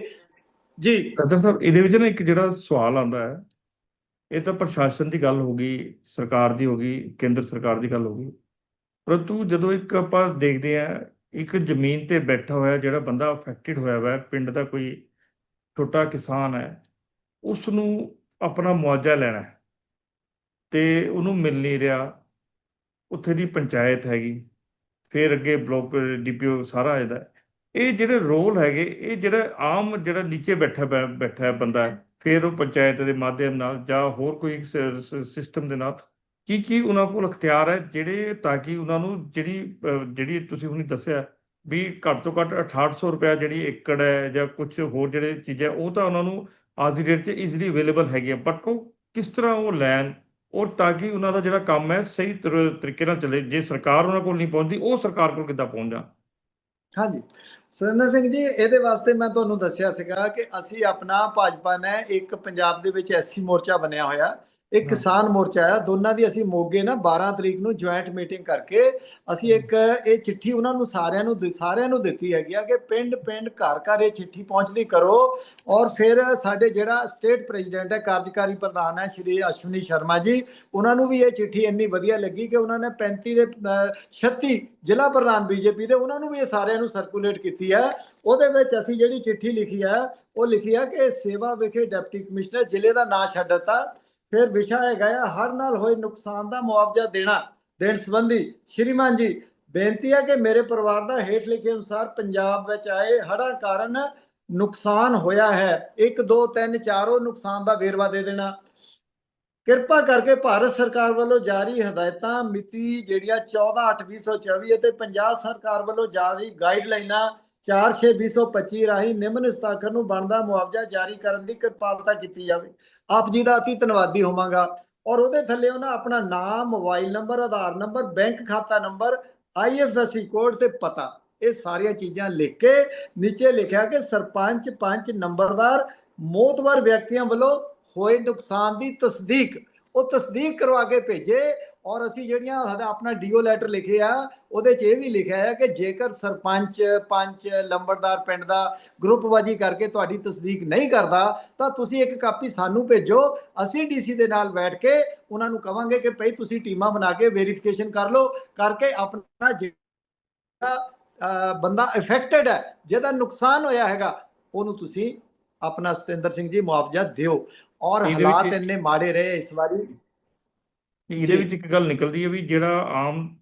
ਜੀ। ਕਦਰ ਸਾਹਿਬ ਇਹਦੇ ਵਿੱਚ ਨਾ ਇੱਕ ਜਿਹੜਾ ਸਵਾਲ ਆਉਂਦਾ ਹੈ ਇਹ ਤਾਂ ਪ੍ਰਸ਼ਾਸਨ ਦੀ ਗੱਲ ਹੋ ਗਈ ਸਰਕਾਰ ਦੀ ਹੋ ਗਈ ਕੇਂਦਰ ਸਰਕਾਰ ਦੀ ਗੱਲ ਹੋ ਗਈ। ਪਰੰਤੂ ਜਦੋਂ ਇੱਕ ਆਪਾਂ ਦੇਖਦੇ ਆ ਇੱਕ ਜ਼ਮੀਨ ਤੇ ਬੈਠਾ ਹੋਇਆ ਜਿਹੜਾ ਬੰਦਾ ਅਫੈਕਟਡ ਹੋਇਆ ਹੋਇਆ ਪਿੰਡ ਦਾ ਕੋਈ ਛੋਟਾ ਕਿਸਾਨ ਹੈ ਉਸ ਨੂੰ ਆਪਣਾ ਮੁਆਵਜ਼ਾ ਲੈਣਾ ਹੈ। ਤੇ ਉਹਨੂੰ ਮਿਲ ਨਹੀਂ ਰਿਹਾ ਉੱਥੇ ਦੀ ਪੰਚਾਇਤ ਹੈਗੀ ਫਿਰ ਅੱਗੇ ਬਲਾਕ ਡੀਪੀਓ ਸਾਰਾ ਆ ਜਾਂਦਾ। ਇਹ ਜਿਹੜੇ ਰੋਲ ਹੈਗੇ, ਇਹ ਜਿਹੜਾ ਆਮ ਜਿਹੜਾ ਨੀਚੇ ਬੈਠਾ ਬੈ- ਬੈਠਾ ਬੰਦਾ ਫਿਰ ਉਹ ਪੰਚਾਇਤ ਦੇ ਮਾਧਿਅਮ ਨਾਲ ਜਾਂ ਹੋਰ ਕੋਈ ਸਿਸਟਮ ਦੇ ਨਾਲ ਕੀ ਕੀ ਉਹਨਾਂ ਕੋਲ ਅਖਤਿਆਰ ਹੈ ਜਿਹੜੇ ਤਾਂ ਕਿ ਉਹਨਾਂ ਨੂੰ ਜਿਹੜੀ ਜਿਹੜੀ ਤੁਸੀਂ ਹੁਣੀ ਦੱਸਿਆ ਵੀ ਘੱਟ ਤੋਂ ਘੱਟ 6800 ਰੁਪਏ ਜਿਹੜੀ ਏਕੜ ਹੈ ਜਾਂ ਕੁਝ ਹੋਰ ਜਿਹੜੇ ਚੀਜ਼ਾਂ, ਉਹ ਤਾਂ ਉਹਨਾਂ ਨੂੰ ਅੱਜ ਦੀ ਡੇਟ 'ਚ ਈਜ਼ੀਲੀ ਅਵੇਲੇਬਲ ਹੈਗੀ ਹੈ ਬਟ ਉਹ ਕਿਸ ਤਰ੍ਹਾਂ ਉਹ ਲੈਣ ਔਰ ਤਾਂ ਕਿ ਉਹਨਾਂ ਦਾ ਜਿਹੜਾ ਕੰਮ ਹੈ ਸਹੀ ਤਰ- ਤਰੀਕੇ ਨਾਲ ਚੱਲੇ। ਜੇ ਸਰਕਾਰ ਉਹਨਾਂ ਕੋਲ ਨਹੀਂ ਪਹੁੰਚਦੀ, ਉਹ ਸਰਕਾਰ ਕੋਲ ਕਿੱਦਾਂ ਪਹੁੰਚ? ਜਾਣ ਹਾਂਜੀ। ਸੁਰਿੰਦਰ ਸਿੰਘ ਜੀ, ਇਹਦੇ ਵਾਸਤੇ ਮੈਂ ਤੁਹਾਨੂੰ ਦੱਸਿਆ ਸੀਗਾ ਕਿ ਅਸੀਂ ਆਪਣਾ ਭਾਜਪਾ ਨੇ ਇੱਕ ਪੰਜਾਬ ਦੇ ਵਿੱਚ ਐਸਸੀ ਮੋਰਚਾ ਬਣਿਆ ਹੋਇਆ। ਇੱਕ। ਕਿਸਾਨ ਮੋਰਚਾ ਹੈ ਦੋਨਾਂ ਦੀ ਅਸੀਂ ਮੋਗੇ ਨਾ 12 ਤਰੀਕ ਨੂੰ ਜੁਆਇੰਟ ਮੀਟਿੰਗ ਕਰਕੇ ਅਸੀਂ ਇੱਕ ਇਹ ਚਿੱਠੀ ਉਹਨਾਂ ਨੂੰ ਸਾਰਿਆਂ ਨੂੰ ਸਾਰਿਆਂ ਨੂੰ ਦਿੱਤੀ ਹੈਗੀ ਆ ਕਿ ਪਿੰਡ ਪਿੰਡ ਘਰ ਘਰ ਇਹ ਚਿੱਠੀ ਪਹੁੰਚਦੀ ਕਰੋ। ਔਰ ਫਿਰ ਸਾਡੇ ਜਿਹੜਾ ਸਟੇਟ ਪ੍ਰੈਜ਼ੀਡੈਂਟ ਹੈ ਕਾਰਜਕਾਰੀ ਪ੍ਰਧਾਨ ਹੈ ਸ਼੍ਰੀ ਅਸ਼ਵਨੀ ਸ਼ਰਮਾ ਜੀ ਉਹਨਾਂ ਨੂੰ ਵੀ ਇਹ ਚਿੱਠੀ ਇੰਨੀ ਵਧੀਆ ਲੱਗੀ ਕਿ ਉਹਨਾਂ ਨੇ 35 ਦੇ ਅਹ, 36 ਜ਼ਿਲ੍ਹਾ ਪ੍ਰਧਾਨ ਬੀਜੇਪੀ ਦੇ ਉਹਨਾਂ ਨੂੰ ਵੀ ਇਹ ਸਾਰਿਆਂ ਨੂੰ ਸਰਕੂਲੇਟ ਕੀਤੀ ਹੈ। ਉਹਦੇ ਵਿੱਚ ਅਸੀਂ ਜਿਹੜੀ ਚਿੱਠੀ ਲਿਖੀ ਹੈ ਉਹ ਲਿਖੀ ਹੈ ਕਿ ਸੇਵਾ ਵਿਖੇ ਡਿਪਟੀ ਕਮਿਸ਼ਨਰ ਜ਼ਿਲ੍ਹੇ ਦਾ ਨਾਂ ਛੱਡ ਦਿੱਤਾ। ਫਿਰ ਵਿਸ਼ਾ ਹੈਗਾ ਆ ਹੜ ਨਾਲ ਹੋਏ ਨੁਕਸਾਨ ਦਾ ਮੁਆਵਜ਼ਾ ਦੇਣਾ, ਦੇਣ ਸੰਬੰਧੀ ਸ਼੍ਰੀਮਾਨ ਜੀ, ਬੇਨਤੀ ਹੈ ਕਿ ਮੇਰੇ ਪਰਿਵਾਰ ਦਾ ਹੇਠ ਲਿਖੇ ਅਨੁਸਾਰ ਪੰਜਾਬ ਵਿੱਚ ਆਏ ਹੜ੍ਹਾਂ ਕਾਰਨ ਨੁਕਸਾਨ ਹੋਇਆ ਹੈ। 1 2 3 4 ਉਹ ਨੁਕਸਾਨ ਦਾ ਵੇਰਵਾ ਦੇ ਦੇਣਾ। ਕਿਰਪਾ ਕਰਕੇ ਭਾਰਤ ਸਰਕਾਰ ਵੱਲੋਂ ਜਾਰੀ ਹਦਾਇਤਾਂ, ਮਿਤੀ ਜਿਹੜੀਆਂ 14/8/2024 ਅਤੇ ਪੰਜਾਬ ਸਰਕਾਰ ਵੱਲੋਂ ਜਾਰੀ ਗਾਈਡਲਾਈਨਾਂ 4/6/2025 ਰਾਹੀਂ ਨਿਮਨ ਸਤਾਖਰ ਨੂੰ ਬਣਦਾ ਮੁਆਵਜ਼ਾ ਜਾਰੀ ਕਰਨ ਦੀ ਕਿਰਪਾਲਤਾ ਕੀਤੀ ਜਾਵੇ। ਆਪ ਜੀ ਦਾ ਅਤੀ ਧੰਨਵਾਦੀ ਹੋਵਾਂਗਾ। ਔਰ ਉਹਦੇ ਥੱਲੇ ਉਹਨਾਂ ਆਪਣਾ ਨਾਮ, mobile number, Aadhaar number, bank ਖਾਤਾ ਨੰਬਰ ਆਈਐਫਐਸਸੀ ਕੋਡ ਤੇ ਪਤਾ। ਇਹ ਸਾਰੀਆਂ ਚੀਜ਼ਾਂ ਲਿਖ ਕੇ ਨੀਚੇ ਲਿਖਿਆ ਕਿ ਸਰਪੰਚ, ਪੰਚ, ਨੰਬਰਦਾਰ, ਮੋਤਬਰ ਵਿਅਕਤੀਆਂ ਵੱਲੋਂ ਹੋਏ ਨੁਕਸਾਨ ਦੀ ਤਸਦੀਕ, ਉਹ ਤਸਦੀਕ ਕਰਵਾ ਕੇ ਭੇਜੇ। ਔਰ ਅਸੀਂ ਜਿਹੜੀਆਂ ਸਾਡਾ ਆਪਣਾ ਡੀਓ ਲੈਟਰ ਲਿਖੇ ਆ ਉਹਦੇ 'ਚ ਇਹ ਵੀ ਲਿਖਿਆ ਹੈ ਕਿ ਜੇਕਰ ਸਰਪੰਚ ਪੰਚ ਲੰਬੜਦਾਰ ਪਿੰਡ ਦਾ ਗਰੁੱਪਬਾਜੀ ਕਰਕੇ ਤੁਹਾਡੀ ਤਸਦੀਕ ਨਹੀਂ ਕਰਦਾ ਤਾਂ ਤੁਸੀਂ ਇੱਕ ਕਾਪੀ ਸਾਨੂੰ ਭੇਜੋ ਅਸੀਂ ਡੀਸੀ ਦੇ ਨਾਲ ਬੈਠ ਕੇ ਉਹਨਾਂ ਨੂੰ ਕਵਾਂਗੇ ਕਿ ਭਈ ਤੁਸੀਂ ਟੀਮਾਂ ਬਣਾ ਕੇ ਵੈਰੀਫਿਕੇਸ਼ਨ ਕਰ ਲਓ ਕਰਕੇ ਆਪਣਾ ਜਿਹੜਾ ਬੰਦਾ ਇਫੈਕਟਡ ਹੈ ਜਿਹਦਾ ਨੁਕਸਾਨ ਹੋਇਆ ਹੈਗਾ ਉਹਨੂੰ ਤੁਸੀਂ ਆਪਣਾ ਸਤਿੰਦਰ ਸਿੰਘ ਜੀ ਮੁਆਵਜ਼ਾ ਦਿਓ। ਔਰ ਹਾਲਾਤ ਇੰਨੇ ਮਾੜੇ ਰਹੇ ਇਸ ਵਾਰੀ। ਇਹਦੇ। ਵਿੱਚ ਇੱਕ ਗੱਲ ਨਿਕਲਦੀ ਹੈ ਵੀ ਜਿਹੜਾ ਆਮ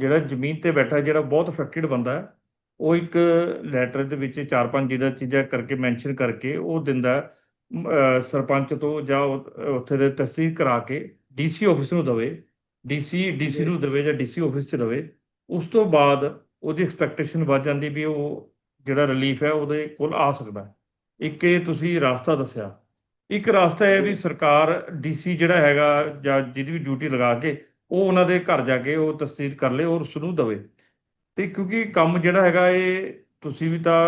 ਜਿਹੜਾ ਜ਼ਮੀਨ ਤੇ ਬੈਠਾ ਜਿਹੜਾ ਬਹੁਤ ਅਫੈਕਟਡ ਬੰਦਾ ਹੈ ਉਹ ਇੱਕ ਲੈਟਰ ਦੇ ਵਿੱਚ ਚਾਰ ਪੰਜ ਜਿਹਦਾ ਚੀਜ਼ਾਂ ਕਰਕੇ ਮੈਂਸ਼ਨ ਕਰਕੇ ਉਹ ਦਿੰਦਾ ਸਰਪੰਚ ਤੋਂ ਜਾਂ ਉੱਥੇ ਦੇ ਤਸਦੀਕ ਕਰਾ ਕੇ ਡੀਸੀ ਆਫਿਸ ਨੂੰ ਦਵੇ ਡੀਸੀ ਡੀਸੀ। ਨੂੰ ਦਵੇ ਜਾਂ ਡੀਸੀ ਆਫਿਸ 'ਚ ਦਵੇ ਉਸ ਤੋਂ ਬਾਅਦ ਉਹਦੀ ਐਕਸਪੈਕਟੇਸ਼ਨ ਵੱਧ ਜਾਂਦੀ ਵੀ ਉਹ ਜਿਹੜਾ ਰਿਲੀਫ ਹੈ ਉਹਦੇ ਕੋਲ ਆ ਸਕਦਾ। ਇੱਕ ਇਹ ਤੁਸੀਂ ਰਸਤਾ ਦੱਸਿਆ ਇੱਕ ਰਸਤਾ ਹੈ ਵੀ। ਸਰਕਾਰ ਡੀਸੀ ਜਿਹੜਾ ਹੈਗਾ ਜਾਂ ਜਿਹਦੀ ਵੀ ਡਿਊਟੀ ਲਗਾ ਕੇ ਉਹ ਉਹਨਾਂ ਦੇ ਘਰ ਜਾ ਕੇ ਉਹ ਤਸਦੀਕ ਕਰ ਲੇ ਔਰ ਉਸ ਨੂੰ ਦਵੇ। ਤੇ ਕਿਉਂਕਿ ਕੰਮ ਜਿਹੜਾ ਹੈਗਾ ਇਹ ਤੁਸੀਂ ਵੀ ਤਾਂ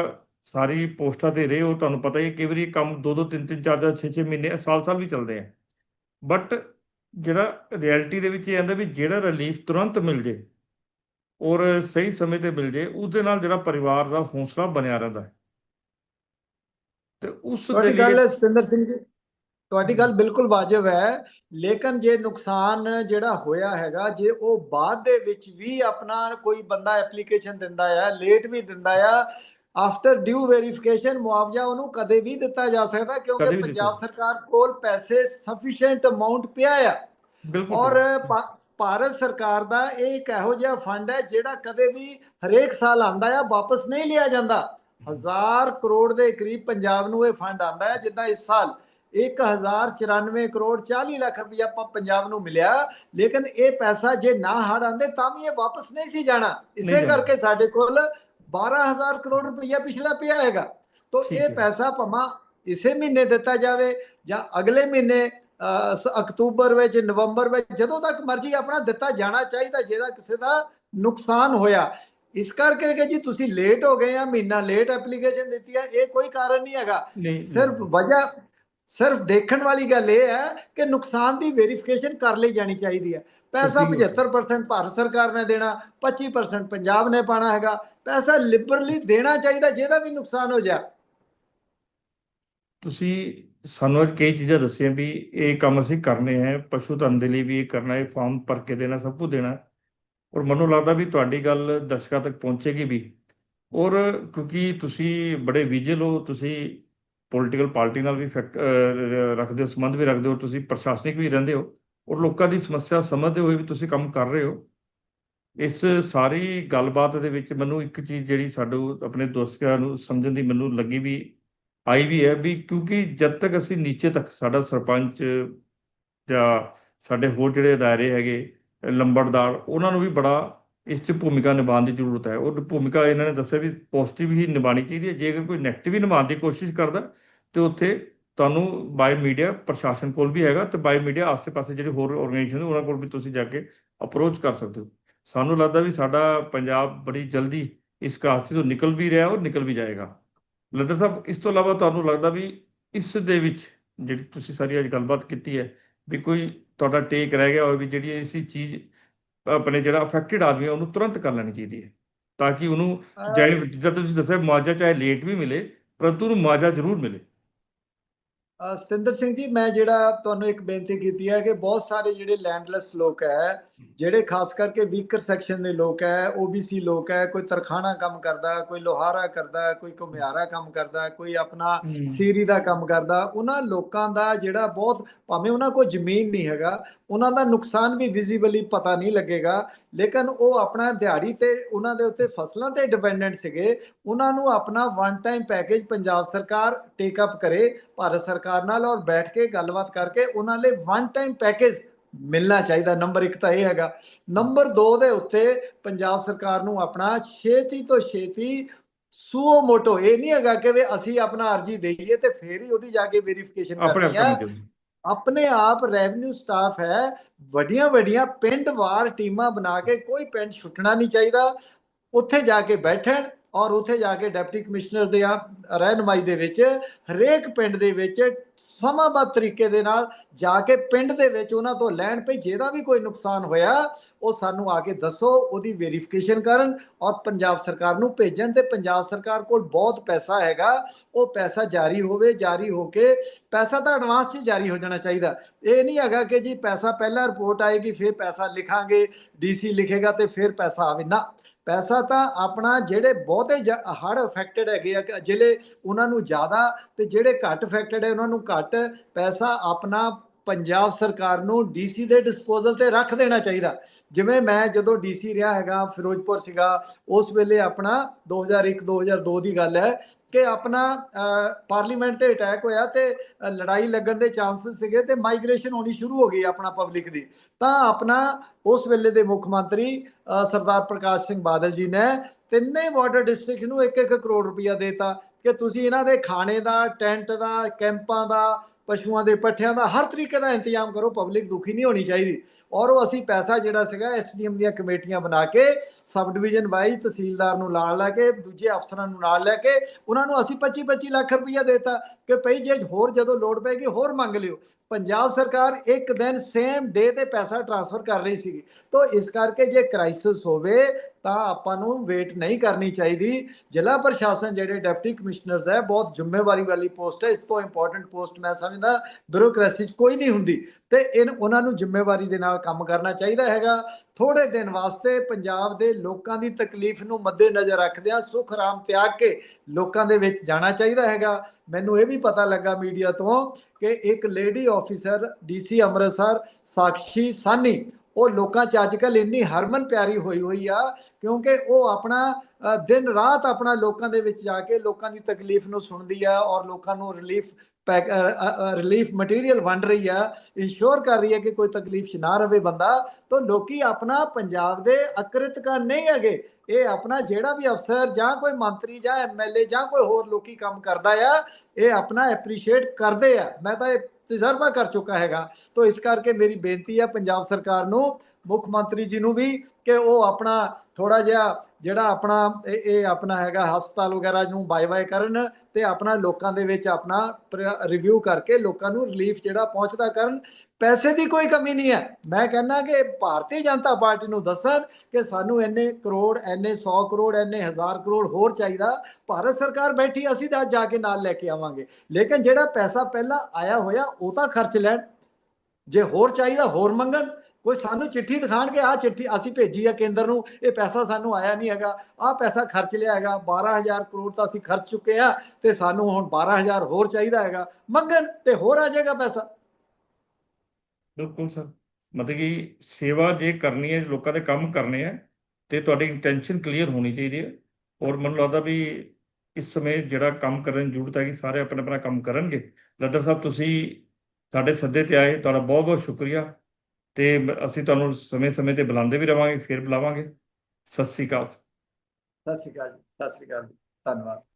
ਸਾਰੀ ਪੋਸਟਾਂ ਤੇ ਰਹੇ ਹੋ ਤੁਹਾਨੂੰ ਪਤਾ ਹੀ ਕਈ ਵਾਰੀ ਕੰਮ ਦੋ ਦੋ ਤਿੰਨ ਤਿੰਨ ਚਾਰ ਚਾਰ 6 6 ਮਹੀਨੇ ਸਾਲ ਸਾਲ ਵੀ ਚੱਲਦੇ ਆ। ਬਟ ਜਿਹੜਾ ਰਿਐਲਿਟੀ ਦੇ ਵਿੱਚ ਇਹ ਆਂਦਾ ਵੀ ਜਿਹੜਾ ਰਿਲੀਫ ਤੁਰੰਤ ਮਿਲ ਜੇ ਔਰ ਸਹੀ ਸਮੇਂ ਤੇ ਮਿਲ ਜੇ ਉਹਦੇ ਨਾਲ ਜਿਹੜਾ ਪਰਿਵਾਰ ਦਾ ਹੌਸਲਾ ਬਣਿਆ ਰਹਿੰਦਾ ਹੈ। ਤੇ ਉਸ ਦੇ ਗੱਲ ਹੈ ਸਤਿੰਦਰ ਸਿੰਘ ਜੀ ਤੁਹਾਡੀ ਗੱਲ ਬਿਲਕੁਲ ਵਾਜਬ ਹੈ। ਲੇਕਿਨ ਜੇ ਨੁਕਸਾਨ ਜਿਹੜਾ ਹੋਇਆ ਹੈਗਾ ਜੇ ਉਹ ਬਾਅਦ ਦੇ ਵਿੱਚ ਵੀ ਆਪਣਾ ਕੋਈ ਬੰਦਾ ਐਪਲੀਕੇਸ਼ਨ ਦਿੰਦਾ ਆ ਲੇਟ ਵੀ ਦਿੰਦਾ ਆ ਆਫਟਰ ਡਿਊ ਵੈਰੀਫਿਕੇਸ਼ਨ ਮੁਆਵਜ਼ਾ ਉਹਨੂੰ ਕਦੇ ਵੀ ਦਿੱਤਾ ਜਾ ਸਕਦਾ ਕਦੇ ਕਿਉਂਕਿ ਪੰਜਾਬ ਸਰਕਾਰ ਕੋਲ ਪੈਸੇ ਸਫੀਸ਼ੀਐਂਟ ਅਮਾਉਂਟ ਪਿਆ ਆ। ਔਰ ਭਾਰਤ ਸਰਕਾਰ ਦਾ ਇਹ ਇੱਕ ਇਹੋ ਜਿਹਾ ਫੰਡ ਹੈ ਜਿਹੜਾ ਕਦੇ ਵੀ ਹਰੇਕ ਸਾਲ ਆਂਦਾ ਆ ਵਾਪਸ ਨਹੀਂ ਲਿਆ ਜਾਂਦਾ। ਹਜ਼ਾਰ ਕਰੋੜ ਦੇ ਕਰੀਬ ਪੰਜਾਬ ਨੂੰ ਇਹ ਫੰਡ ਆਂਦਾ ਹੈ ਜਿੱਦਾਂ ਇਸ ਸਾਲ 1094 ਕਰੋੜ 40 ਲੱਖ ਰੁਪਇਆ ਆਪਾਂ ਪੰਜਾਬ ਨੂੰ ਮਿਲਿਆ ਲੇਕਿਨ ਇਹ ਪੈਸਾ ਜੇ ਨਾ ਹੜ ਆਂਦੇ ਤਾਂ ਵੀ ਇਹ ਵਾਪਸ ਨਹੀਂ ਸੀ ਜਾਣਾ। ਇਸੇ। ਕਰਕੇ ਸਾਡੇ ਕੋਲ 12000 ਕਰੋੜ ਰੁਪਇਆ ਪਿਛਲਾ ਪਿਆ ਹੈਗਾ। ਤੋਂ ਇਹ। ਪੈਸਾ ਭਮਾ ਇਸੇ ਮਹੀਨੇ ਦਿੱਤਾ ਜਾਵੇ ਜਾਂ ਅਗਲੇ ਮਹੀਨੇ ਅਕਤੂਬਰ ਵਿੱਚ ਨਵੰਬਰ ਵਿੱਚ ਜਦੋਂ ਤੱਕ ਮਰਜ਼ੀ ਆਪਣਾ ਦਿੱਤਾ ਜਾਣਾ ਚਾਹੀਦਾ ਜਿਹਦਾ ਕਿਸੇ ਦਾ ਨੁਕਸਾਨ ਹੋਇਆ। ਇਸ ਕਰਕੇ ਕਿ ਜੀ ਤੁਸੀਂ ਲੇਟ ਹੋ ਗਏ ਆ ਮਹੀਨਾ ਲੇਟ ਐਪਲੀਕੇਸ਼ਨ ਦਿੱਤੀ ਹੈ ਇਹ ਕੋਈ ਕਾਰਨ ਨਹੀਂ ਹੈਗਾ। ਸਿਰਫ ਵਜ੍ਹਾ ਸਿਰਫ ਦੇਖਣ ਵਾਲੀ ਗੱਲ ਇਹ ਹੈ ਕਿ ਨੁਕਸਾਨ ਦੀ ਵੈਰੀਫਿਕੇਸ਼ਨ ਕਰ ਲਈ ਜਾਣੀ ਚਾਹੀਦੀ ਹੈ। ਪੈਸਾ ਤਸਦੀਕ ਹੋ। 75% ਭਾਰਤ ਸਰਕਾਰ ਨੇ ਦੇਣਾ 25% ਪੰਜਾਬ ਨੇ ਪਾਣਾ ਹੈਗਾ। ਪੈਸਾ ਲਿਬਰਲੀ ਦੇਣਾ ਚਾਹੀਦਾ ਜਿਹਦਾ ਵੀ ਨੁਕਸਾਨ ਹੋ ਜਾ ਤੁਸੀਂ ਸਾਨੂੰ ਅੱਜ ਕਈ ਚੀਜ਼ਾਂ ਦੱਸੀਆਂ ਵੀ ਇਹ ਕੰਮ ਅਸੀਂ ਕਰਨੇ ਹੈ ਪਸ਼ੂ ਧਨ ਦੇ ਲਈ ਵੀ ਇਹ ਕਰਨਾ ਹੈ ਫਾਰਮ ਭਰ ਕੇ ਦੇਣਾ ਸਭ ਕੁਝ ਦੇਣਾ। ਔਰ ਮੈਨੂੰ ਲੱਗਦਾ ਵੀ ਤੁਹਾਡੀ ਗੱਲ ਦਰਸ਼ਕਾਂ ਤੱਕ ਪਹੁੰਚੇਗੀ ਵੀ। ਔਰ ਕਿਉਂਕਿ ਤੁਸੀਂ ਬੜੇ ਵਿਜਲ ਹੋ ਤੁਸੀਂ ਪੋਲੀਟੀਕਲ ਪਾਰਟੀ ਨਾਲ ਵੀ ਫੈਕਟ ਰੱਖਦੇ ਹੋ, ਸੰਬੰਧ ਵੀ ਰੱਖਦੇ ਹੋ, ਤੁਸੀਂ ਪ੍ਰਸ਼ਾਸਨਿਕ ਵੀ ਰਹਿੰਦੇ ਹੋ, ਔਰ ਲੋਕਾਂ ਦੀ ਸਮੱਸਿਆ ਸਮਝਦੇ ਹੋਏ ਵੀ ਤੁਸੀਂ ਕੰਮ ਕਰ ਰਹੇ ਹੋ। ਇਸ ਸਾਰੀ ਗੱਲਬਾਤ ਦੇ ਵਿੱਚ ਮੈਨੂੰ ਇੱਕ ਚੀਜ਼ ਜਿਹੜੀ ਸਾਨੂੰ ਆਪਣੇ ਦੋਸਤਾਂ ਨੂੰ ਸਮਝਣ ਦੀ ਮੈਨੂੰ ਲੱਗੀ ਵੀ, ਆਈ ਵੀ ਹੈ ਵੀ ਕਿਉਂਕਿ ਜਦ ਤੱਕ ਅਸੀਂ ਨੀਚੇ ਤੱਕ ਸਾਡਾ ਸਰਪੰਚ ਜਾਂ ਸਾਡੇ ਹੋਰ ਜਿਹੜੇ ਅਦਾਰੇ ਹੈਗੇ, ਲੰਬੜਦਾਰ, ਉਹਨਾਂ ਨੂੰ ਵੀ ਬੜਾ ਇਸ 'ਚ ਭੂਮਿਕਾ ਨਿਭਾਉਣ ਦੀ ਜ਼ਰੂਰਤ ਹੈ। ਉਹ ਭੂਮਿਕਾ ਇਹਨਾਂ ਨੇ ਦੱਸਿਆ ਵੀ ਪੋਜ਼ਿਟਿਵ ਹੀ ਨਿਭਾਉਣੀ ਚਾਹੀਦੀ ਹੈ। ਜੇ ਅਗਰ ਕੋਈ ਨੈਗੇਟਿਵ ਹੀ ਨਿਭਾਉਣ ਦੀ ਕੋਸ਼ਿਸ਼ ਕਰਦਾ ਤੇ ਉੱਥੇ ਤੁਹਾਨੂੰ ਬਾਈ ਮੀਡੀਆ ਪ੍ਰਸ਼ਾਸਨ ਕੋਲ ਵੀ ਹੈਗਾ ਤੇ ਬਾਈ ਮੀਡੀਆ ਆਸ-ਪਾਸੇ ਜਿਹੜੇ ਹੋਰ ਆਰਗੇਨਾਈਜੇਸ਼ਨ ਨੇ ਉਹਨਾਂ ਕੋਲ ਵੀ ਤੁਸੀਂ ਜਾ ਕੇ ਅਪਰੋਚ ਕਰ ਸਕਦੇ ਹੋ। ਸਾਨੂੰ ਲੱਗਦਾ ਵੀ ਸਾਡਾ ਪੰਜਾਬ ਬੜੀ ਜਲਦੀ ਇਸ ਕਾਰਸੀ ਤੋਂ ਨਿਕਲ ਵੀ ਰਿਹਾ ਔਰ ਨਿਕਲ ਵੀ ਜਾਏਗਾ। ਲੱਦਰ ਸਾਹਿਬ ਇਸ ਤੋਂ ਇਲਾਵਾ ਤੁਹਾਨੂੰ ਲੱਗਦਾ ਵੀ ਇਸ ਦੇ ਵਿੱਚ ਜਿਹੜੀ ਤੁਸੀਂ ਸਾਰੀ ਅੱਜ ਗੱਲਬਾਤ ਕੀਤੀ ਹੈ ਵੀ ਕੋਈ ਤੁਹਾਡਾ ਟੇਕ ਰਹਿ ਗਿਆ ਹੋਵੇ ਵੀ ਜਿਹੜੀ ਐਸੀ ਚੀਜ਼ ਆਪਣੇ ਜਿਹੜਾ ਅਫੈਕਟਡ ਆਦਮੀ ਹੈ ਉਹਨੂੰ ਤੁਰੰਤ ਕਰ ਲੈਣੀ ਚਾਹੀਦੀ ਹੈ ਤਾਂ ਕਿ ਉਹਨੂੰ ਜਿੱਦਾਂ ਤੁਸੀਂ ਦੱਸਿਆ ਮੁਆਵਜ਼ਾ ਚਾਹੇ ਲੇਟ ਵੀ ਮਿਲੇ ਪਰੰਤੂ ਉਹਨੂੰ ਮੁਆਵਜ਼ਾ ਜ਼ਰੂਰ ਮਿਲੇ। ਸਤਿੰਦਰ ਸਿੰਘ ਜੀ, ਮੈਂ ਜਿਹੜਾ ਤੁਹਾਨੂੰ ਇੱਕ ਬੇਨਤੀ ਕੀਤੀ ਹੈ ਕਿ ਬਹੁਤ ਸਾਰੇ ਜਿਹੜੇ ਲੈਂਡਲੈਸ ਲੋਕ ਹੈ ਜਿਹੜੇ ਖਾਸ ਕਰਕੇ ਵੀਕਰ ਸੈਕਸ਼ਨ ਦੇ ਲੋਕ ਹੈ OBC ਲੋਕ ਹੈ ਕੋਈ ਤਰਖਾਣਾ ਕੰਮ ਕਰਦਾ ਕੋਈ ਲੋਹਾਰਾ ਕਰਦਾ ਕੋਈ ਘੁਮਿਆਰਾ ਕੰਮ ਕਰਦਾ ਕੋਈ ਆਪਣਾ ਸੀਰੀ ਦਾ ਕੰਮ ਕਰਦਾ ਉਹਨਾਂ ਲੋਕਾਂ ਦਾ ਜਿਹੜਾ ਬਹੁਤ ਭਾਵੇਂ ਉਹਨਾਂ ਕੋਲ ਜ਼ਮੀਨ ਨਹੀਂ ਹੈਗਾ ਉਹਨਾਂ ਦਾ ਨੁਕਸਾਨ ਵੀ ਵਿਜ਼ੀਬਲੀ ਪਤਾ ਨਹੀਂ ਲੱਗੇਗਾ ਲੇਕਿਨ ਉਹ ਆਪਣਾ ਦਿਹਾੜੀ ਤੇ ਉਹਨਾਂ ਦੇ ਉੱਤੇ ਫਸਲਾਂ ਤੇ ਡਿਪੈਂਡੈਂਟ ਸੀਗੇ ਉਹਨਾਂ ਨੂੰ ਆਪਣਾ ਵਨ ਟਾਈਮ ਪੈਕੇਜ ਪੰਜਾਬ ਸਰਕਾਰ ਟੇਕ ਅਪ ਕਰੇ ਭਾਰਤ ਸਰਕਾਰ ਨਾਲ ਔਰ ਬੈਠ ਕੇ ਗੱਲਬਾਤ ਕਰਕੇ ਉਹਨਾਂ ਲਈ ਵਨ ਟਾਈਮ ਪੈਕੇਜ ਮਿਲਣਾ ਚਾਹੀਦਾ। ਨੰਬਰ 1 ਤਾਂ ਇਹ ਹੈਗਾ ਨੰਬਰ 2 ਦੇ ਉੱਤੇ ਪੰਜਾਬ ਸਰਕਾਰ ਨੂੰ ਆਪਣਾ ਛੇਤੀ ਤੋਂ ਛੇਤੀ ਸੂਓ ਮੋਟੋ ਇਹ ਨਹੀਂ ਹੈਗਾ ਕਿ ਵੀ ਅਸੀਂ ਆਪਣਾ ਅਰਜੀ ਦੇਈਏ ਤੇ ਫੇਰ ਹੀ ਉਹਦੀ ਜਾ ਕੇ ਵੈਰੀਫਿਕੇਸ਼ਨ ਕਰਨੀ ਹੈ ਆਪਣੇ ਆਪ ਰੈਵਨਿਊ ਸਟਾਫ ਹੈ ਵੱਡੀਆਂ ਵੱਡੀਆਂ ਪਿੰਡ ਵਾਰ ਟੀਮਾਂ ਬਣਾ ਕੇ ਕੋਈ ਪਿੰਡ ਛੁੱਟਣਾ ਨਹੀਂ ਚਾਹੀਦਾ ਉੱਥੇ ਜਾ ਕੇ ਬੈਠਣ ਔਰ ਉੱਥੇ ਜਾ ਕੇ ਡਿਪਟੀ ਕਮਿਸ਼ਨਰ ਦੇ ਆ, ਰਹਿਨਮਾਈ ਦੇ ਵਿੱਚ, ਹਰੇਕ ਪਿੰਡ ਦੇ ਵਿੱਚ ਸਮਾਬੱਧ ਤਰੀਕੇ ਦੇ ਨਾਲ ਜਾ ਕੇ ਪਿੰਡ ਦੇ ਵਿੱਚ ਉਹਨਾਂ ਤੋਂ ਲੈਣ ਪਈ, ਜਿਹਦਾ ਵੀ ਕੋਈ ਨੁਕਸਾਨ ਹੋਇਆ, ਉਹ ਸਾਨੂੰ ਆ ਕੇ ਦੱਸੋ, ਉਹਦੀ ਵੈਰੀਫਿਕੇਸ਼ਨ ਕਰਨ ਔਰ ਪੰਜਾਬ ਸਰਕਾਰ ਨੂੰ ਭੇਜਣ ਤੇ ਪੰਜਾਬ ਸਰਕਾਰ ਕੋਲ ਬਹੁਤ ਪੈਸਾ ਹੈਗਾ, ਉਹ ਪੈਸਾ ਜਾਰੀ ਹੋਵੇ, ਜਾਰੀ ਹੋ ਕੇ ਪੈਸਾ ਤਾਂ ਐਡਵਾਂਸ 'ਚ ਜਾਰੀ ਹੋ ਜਾਣਾ ਚਾਹੀਦਾ। ਇਹ ਨਹੀਂ ਹੈਗਾ ਕਿ ਜੀ ਪੈਸਾ ਪਹਿਲਾਂ ਰਿਪੋਰਟ ਆਏਗੀ, ਫਿਰ ਪੈਸਾ ਲਿਖਾਂਗੇ ਡੀਸੀ ਲਿਖੇਗਾ ਤੇ ਫਿਰ ਪੈਸਾ ਆਵੇ। ਨਾ ਪੈਸਾ ਤਾਂ ਆਪਣਾ ਜਿਹੜੇ ਬਹੁਤੇ ਹੜ ਅਫੈਕਟਡ ਹੈਗੇ ਆ, ਕਿ, ਜ਼ਿਲ੍ਹੇ ਉਹਨਾਂ ਨੂੰ ਜ਼ਿਆਦਾ ਤੇ ਜਿਹੜੇ ਘੱਟ ਅਫੈਕਟਡ ਹੈ ਉਹਨਾਂ ਨੂੰ ਘੱਟ ਪੈਸਾ ਆਪਣਾ ਪੰਜਾਬ ਸਰਕਾਰ ਨੂੰ ਡੀਸੀ ਦੇ ਡਿਸਪੋਜ਼ਲ ਤੇ ਰੱਖ ਦੇਣਾ ਚਾਹੀਦਾ। ਜਿਵੇਂ ਮੈਂ ਜਦੋਂ ਡੀਸੀ ਰਿਹਾ ਹੈਗਾ, ਫਿਰੋਜ਼ਪੁਰ ਸੀਗਾ, ਉਸ ਵੇਲੇ ਆਪਣਾ 2001 2002 ਦੀ ਗੱਲ ਹੈ ਕਿ ਆਪਣਾ ਪਾਰਲੀਮੈਂਟ ਤੇ ਅਟੈਕ ਹੋਇਆ ਤੇ ਲੜਾਈ ਲੱਗਣ ਦੇ ਚਾਂਸਸ ਸੀਗੇ ਤੇ ਮਾਈਗ੍ਰੇਸ਼ਨ ਹੋਣੀ ਸ਼ੁਰੂ ਹੋ ਗਈ ਆਪਣਾ ਪਬਲਿਕ ਦੀ। ਤਾਂ ਆਪਣਾ ਉਸ ਵੇਲੇ ਦੇ ਮੁੱਖ ਮੰਤਰੀ ਸਰਦਾਰ ਪ੍ਰਕਾਸ਼ ਸਿੰਘ ਬਾਦਲ ਜੀ ਨੇ ਤਿੰਨੇ ਬਾਰਡਰ ਡਿਸਟ੍ਰਿਕਟ ਨੂੰ 1-1 ਕਰੋੜ ਰੁਪਇਆ ਦੇਤਾ ਕਿ ਤੁਸੀਂ ਇਹਨਾਂ ਦੇ ਖਾਣੇ ਦਾ ਟੈਂਟ ਦਾ, ਕੈਂਪਾਂ ਦਾ ਪਸ਼ੂਆਂ ਦੇ ਪੱਠਿਆਂ ਦਾ ਹਰ ਤਰੀਕੇ ਦਾ ਇੰਤਜ਼ਾਮ ਕਰੋ ਪਬਲਿਕ ਦੁਖੀ ਨਹੀਂ ਹੋਣੀ ਚਾਹੀਦੀ। ਔਰ ਉਹ ਅਸੀਂ ਪੈਸਾ ਜਿਹੜਾ ਸੀਗਾ ਐਸਡੀਐਮ ਦੀਆਂ ਕਮੇਟੀਆਂ ਬਣਾ ਕੇ ਸਬ ਡਿਵੀਜ਼ਨ ਵਾਈਜ਼ ਤਹਿਸੀਲਦਾਰ ਨੂੰ ਨਾਲ ਲੈ ਕੇ, ਦੂਜੇ ਅਫਸਰਾਂ ਨੂੰ ਨਾਲ ਲੈ ਕੇ, ਉਹਨਾਂ ਨੂੰ ਅਸੀਂ 25 25 ਲੱਖ ਰੁਪਈਆ ਦੇਤਾ ਕਿ ਭਈ ਜੇ ਹੋਰ ਜਦੋਂ ਲੋੜ ਪੈਗੀ ਹੋਰ ਮੰਗ ਲਿਓ। ਪੰਜਾਬ ਸਰਕਾਰ ਇੱਕ ਦਿਨ ਸੇਮ ਡੇ ਤੇ ਪੈਸਾ ਟ੍ਰਾਂਸਫਰ ਕਰ ਰਹੀ ਸੀਗੀ। ਤੋਂ ਇਸ ਕਰਕੇ ਜੇ ਕ੍ਰਾਈਸਿਸ ਹੋਵੇ ਤਾਂ ਆਪਾਂ ਨੂੰ ਵੇਟ ਨਹੀਂ ਕਰਨੀ ਚਾਹੀਦੀ। ਜ਼ਿਲ੍ਹਾ ਪ੍ਰਸ਼ਾਸਨ ਜਿਹੜੇ ਡਿਪਟੀ ਕਮਿਸ਼ਨਰਸ ਹੈ, ਬਹੁਤ ਜ਼ਿੰਮੇਵਾਰੀ ਵਾਲੀ ਪੋਸਟ ਹੈ। ਇਸ ਤੋਂ ਇੰਪੋਰਟੈਂਟ ਪੋਸਟ ਮੈਂ ਸਮਝਦਾ ਬਿਊਰੋਕ੍ਰੇਸੀ 'ਚ ਕੋਈ ਨਹੀਂ ਹੁੰਦੀ। ਤੇ ਇਹ ਉਹਨਾਂ ਨੂੰ ਜ਼ਿੰਮੇਵਾਰੀ ਦੇ ਨਾਲ ਕੰਮ ਕਰਨਾ ਚਾਹੀਦਾ ਹੈਗਾ। ਥੋੜੇ ਦਿਨ ਵਾਸਤੇ ਪੰਜਾਬ ਦੇ ਲੋਕਾਂ ਦੀ ਤਕਲੀਫ ਨੂੰ ਮੱਦੇ ਨਜ਼ਰ ਰੱਖਦਿਆਂ ਸੁਖ ਆਰਾਮ ਤਿਆਗ ਕੇ ਲੋਕਾਂ ਦੇ ਵਿੱਚ ਜਾਣਾ ਚਾਹੀਦਾ ਹੈਗਾ। ਮੈਨੂੰ ਇਹ ਵੀ ਪਤਾ ਲੱਗਾ ਮੀਡੀਆ ਤੋਂ ਕਿ ਇੱਕ lady officer DC Amritsar Sakshi Sawhney ਉਹ ਲੋਕਾਂ 'ਚ ਅੱਜ ਅੱਜਕੱਲ ਇੰਨੀ ਹਰਮਨ ਪਿਆਰੀ ਹੋਈ ਹੋਈ ਆ, ਕਿਉਂਕਿ ਉਹ ਆਪਣਾ ਦਿਨ ਰਾਤ ਆਪਣਾ ਲੋਕਾਂ ਦੇ ਵਿੱਚ ਜਾ ਕੇ ਲੋਕਾਂ ਦੀ ਤਕਲੀਫ ਨੂੰ ਸੁਣਦੀ ਆ ਔਰ ਲੋਕਾਂ ਨੂੰ ਰਿਲੀਫ ਪੈਕ ਰਿਲੀਫ ਮਟੀਰੀਅਲ ਵੰਡ ਰਹੀ ਆ ਇੰਸ਼ੋਰ ਕਰ ਰਹੀ ਹੈ ਕਿ ਕੋਈ ਤਕਲੀਫ 'ਚ ਨਾ ਰਵੇ ਬੰਦਾ, ਤਾਂ ਲੋਕੀ ਆਪਣਾ ਪੰਜਾਬ ਦੇ ਅਕ੍ਰਿਤਕਾ ਨਹੀਂ ਹੈਗੇ। ਇਹ ਆਪਣਾ ਜਿਹੜਾ ਵੀ ਅਫਸਰ ਜਾਂ ਕੋਈ ਮੰਤਰੀ ਜਾਂ ਐਮਐਲਏ ਜਾਂ ਕੋਈ ਹੋਰ ਲੋਕੀ ਕੰਮ ਕਰਦਾ ਆ, ਇਹ ਆਪਣਾ ਐਪਰੀਸ਼ੀਏਟ ਕਰਦੇ ਆ। ਮੈਂ ਤਾਂ ਇਹ ਤਜਰਬਾ ਕਰ ਚੁੱਕਾ ਹੈਗਾ। ਤਾਂ ਇਸ ਕਰਕੇ ਮੇਰੀ ਬੇਨਤੀ ਹੈ ਪੰਜਾਬ ਸਰਕਾਰ ਨੂੰ, ਮੁੱਖ ਮੰਤਰੀ ਜੀ ਨੂੰ ਵੀ, ਕਿ ਉਹ ਆਪਣਾ ਥੋੜਾ ਜਿਹਾ ਜਿਹੜਾ ਆਪਣਾ ਇਹ ਆਪਣਾ ਹੈਗਾ ਹਸਪਤਾਲ ਵਗੈਰਾ ਨੂੰ ਬਾਏ ਬਾਏ ਕਰਨ ਤੇ ਆਪਣਾ ਲੋਕਾਂ ਦੇ ਵਿੱਚ ਆਪਣਾ ਰਿਵਿਊ ਕਰਕੇ ਲੋਕਾਂ ਨੂੰ ਰਿਲੀਫ ਜਿਹੜਾ ਪਹੁੰਚਦਾ ਕਰਨ, ਪੈਸੇ ਦੀ ਕੋਈ ਕਮੀ ਨਹੀਂ ਹੈ। ਮੈਂ ਕਹਿੰਦਾ ਕਿ ਭਾਰਤੀ ਜਨਤਾ ਪਾਰਟੀ ਨੂੰ ਦੱਸਣ ਕਿ ਸਾਨੂੰ ਇੰਨੇ ਕਰੋੜ, ਇੰਨੇ 100 ਕਰੋੜ, ਇੰਨੇ ਹਜ਼ਾਰ ਕਰੋੜ ਹੋਰ ਚਾਹੀਦਾ, ਭਾਰਤ ਸਰਕਾਰ ਬੈਠੀ, ਅਸੀਂ ਤਾਂ ਜਾ ਕੇ ਨਾਲ ਲੈ ਕੇ ਆਵਾਂਗੇ। ਲੇਕਿਨ ਜਿਹੜਾ ਪੈਸਾ ਪਹਿਲਾਂ ਆਇਆ ਹੋਇਆ, ਉਹ ਤਾਂ ਖਰਚ ਲੈਣ। ਜੇ ਹੋਰ ਚਾਹੀਦਾ, ਹੋਰ ਮੰਗਣ। ਕੋਈ ਸਾਨੂੰ ਚਿੱਠੀ ਦਿਖਾਣ ਕਿ ਆਹ ਚਿੱਠੀ ਅਸੀਂ ਭੇਜੀ ਆ ਕੇਂਦਰ ਨੂੰ, ਇਹ ਪੈਸਾ ਸਾਨੂੰ ਆਇਆ ਨਹੀਂ ਹੈਗਾ। ਆਹ ਪੈਸਾ ਖਰਚ ਲਿਆ ਹੈਗਾ 12000 ਕਰੋੜ ਤਾਂ ਅਸੀਂ ਖਰਚ ਚੁੱਕੇ ਆ ਤੇ ਸਾਨੂੰ ਹੁਣ 12000 ਹੋਰ ਚਾਹੀਦਾ ਹੈਗਾ। ਮੰਗਣ ਤੇ ਹੋਰ ਆ ਜਾਏਗਾ ਪੈਸਾ। ਬਿਲਕੁਲ ਸਰ। ਮਤਲਬ ਕਿ ਸੇਵਾ ਜੇ ਕਰਨੀ ਹੈ, ਲੋਕਾਂ ਦੇ ਕੰਮ ਕਰਨੇ ਆ ਤੇ ਤੁਹਾਡੀ ਇੰਟੈਂਸ਼ਨ ਕਲੀਅਰ ਹੋਣੀ ਚਾਹੀਦੀ ਹੈ। ਔਰ ਮੈਨੂੰ ਲੱਗਦਾ ਵੀ ਇਸ ਸਮੇਂ ਜਿਹੜਾ ਕੰਮ ਕਰਨ ਦੀ ਜ਼ਰੂਰਤ ਹੈ ਕਿ ਸਾਰੇ ਆਪਣਾ ਆਪਣਾ ਕੰਮ ਕਰਨਗੇ। ਲੱਦਰ ਸਾਹਿਬ, ਤੁਸੀਂ ਸਾਡੇ ਸੱਦੇ ਤੇ ਆਏ, ਤੁਹਾਡਾ ਬਹੁਤ ਬਹੁਤ ਸ਼ੁਕਰੀਆ। ਤੇ ਅਸੀਂ ਤੁਹਾਨੂੰ ਸਮੇਂ-ਸਮੇਂ ਤੇ ਬੁਲਾਉਂਦੇ ਵੀ ਰਵਾਂਗੇ, ਫਿਰ ਬੁਲਾਵਾਂਗੇ। ਸਤਿ ਸ੍ਰੀ ਅਕਾਲ। ਸਤਿ ਸ਼੍ਰੀ ਅਕਾਲ ਜੀ, ਸਤਿ ਸ਼੍ਰੀ ਅਕਾਲ ਜੀ, ਧੰਨਵਾਦ।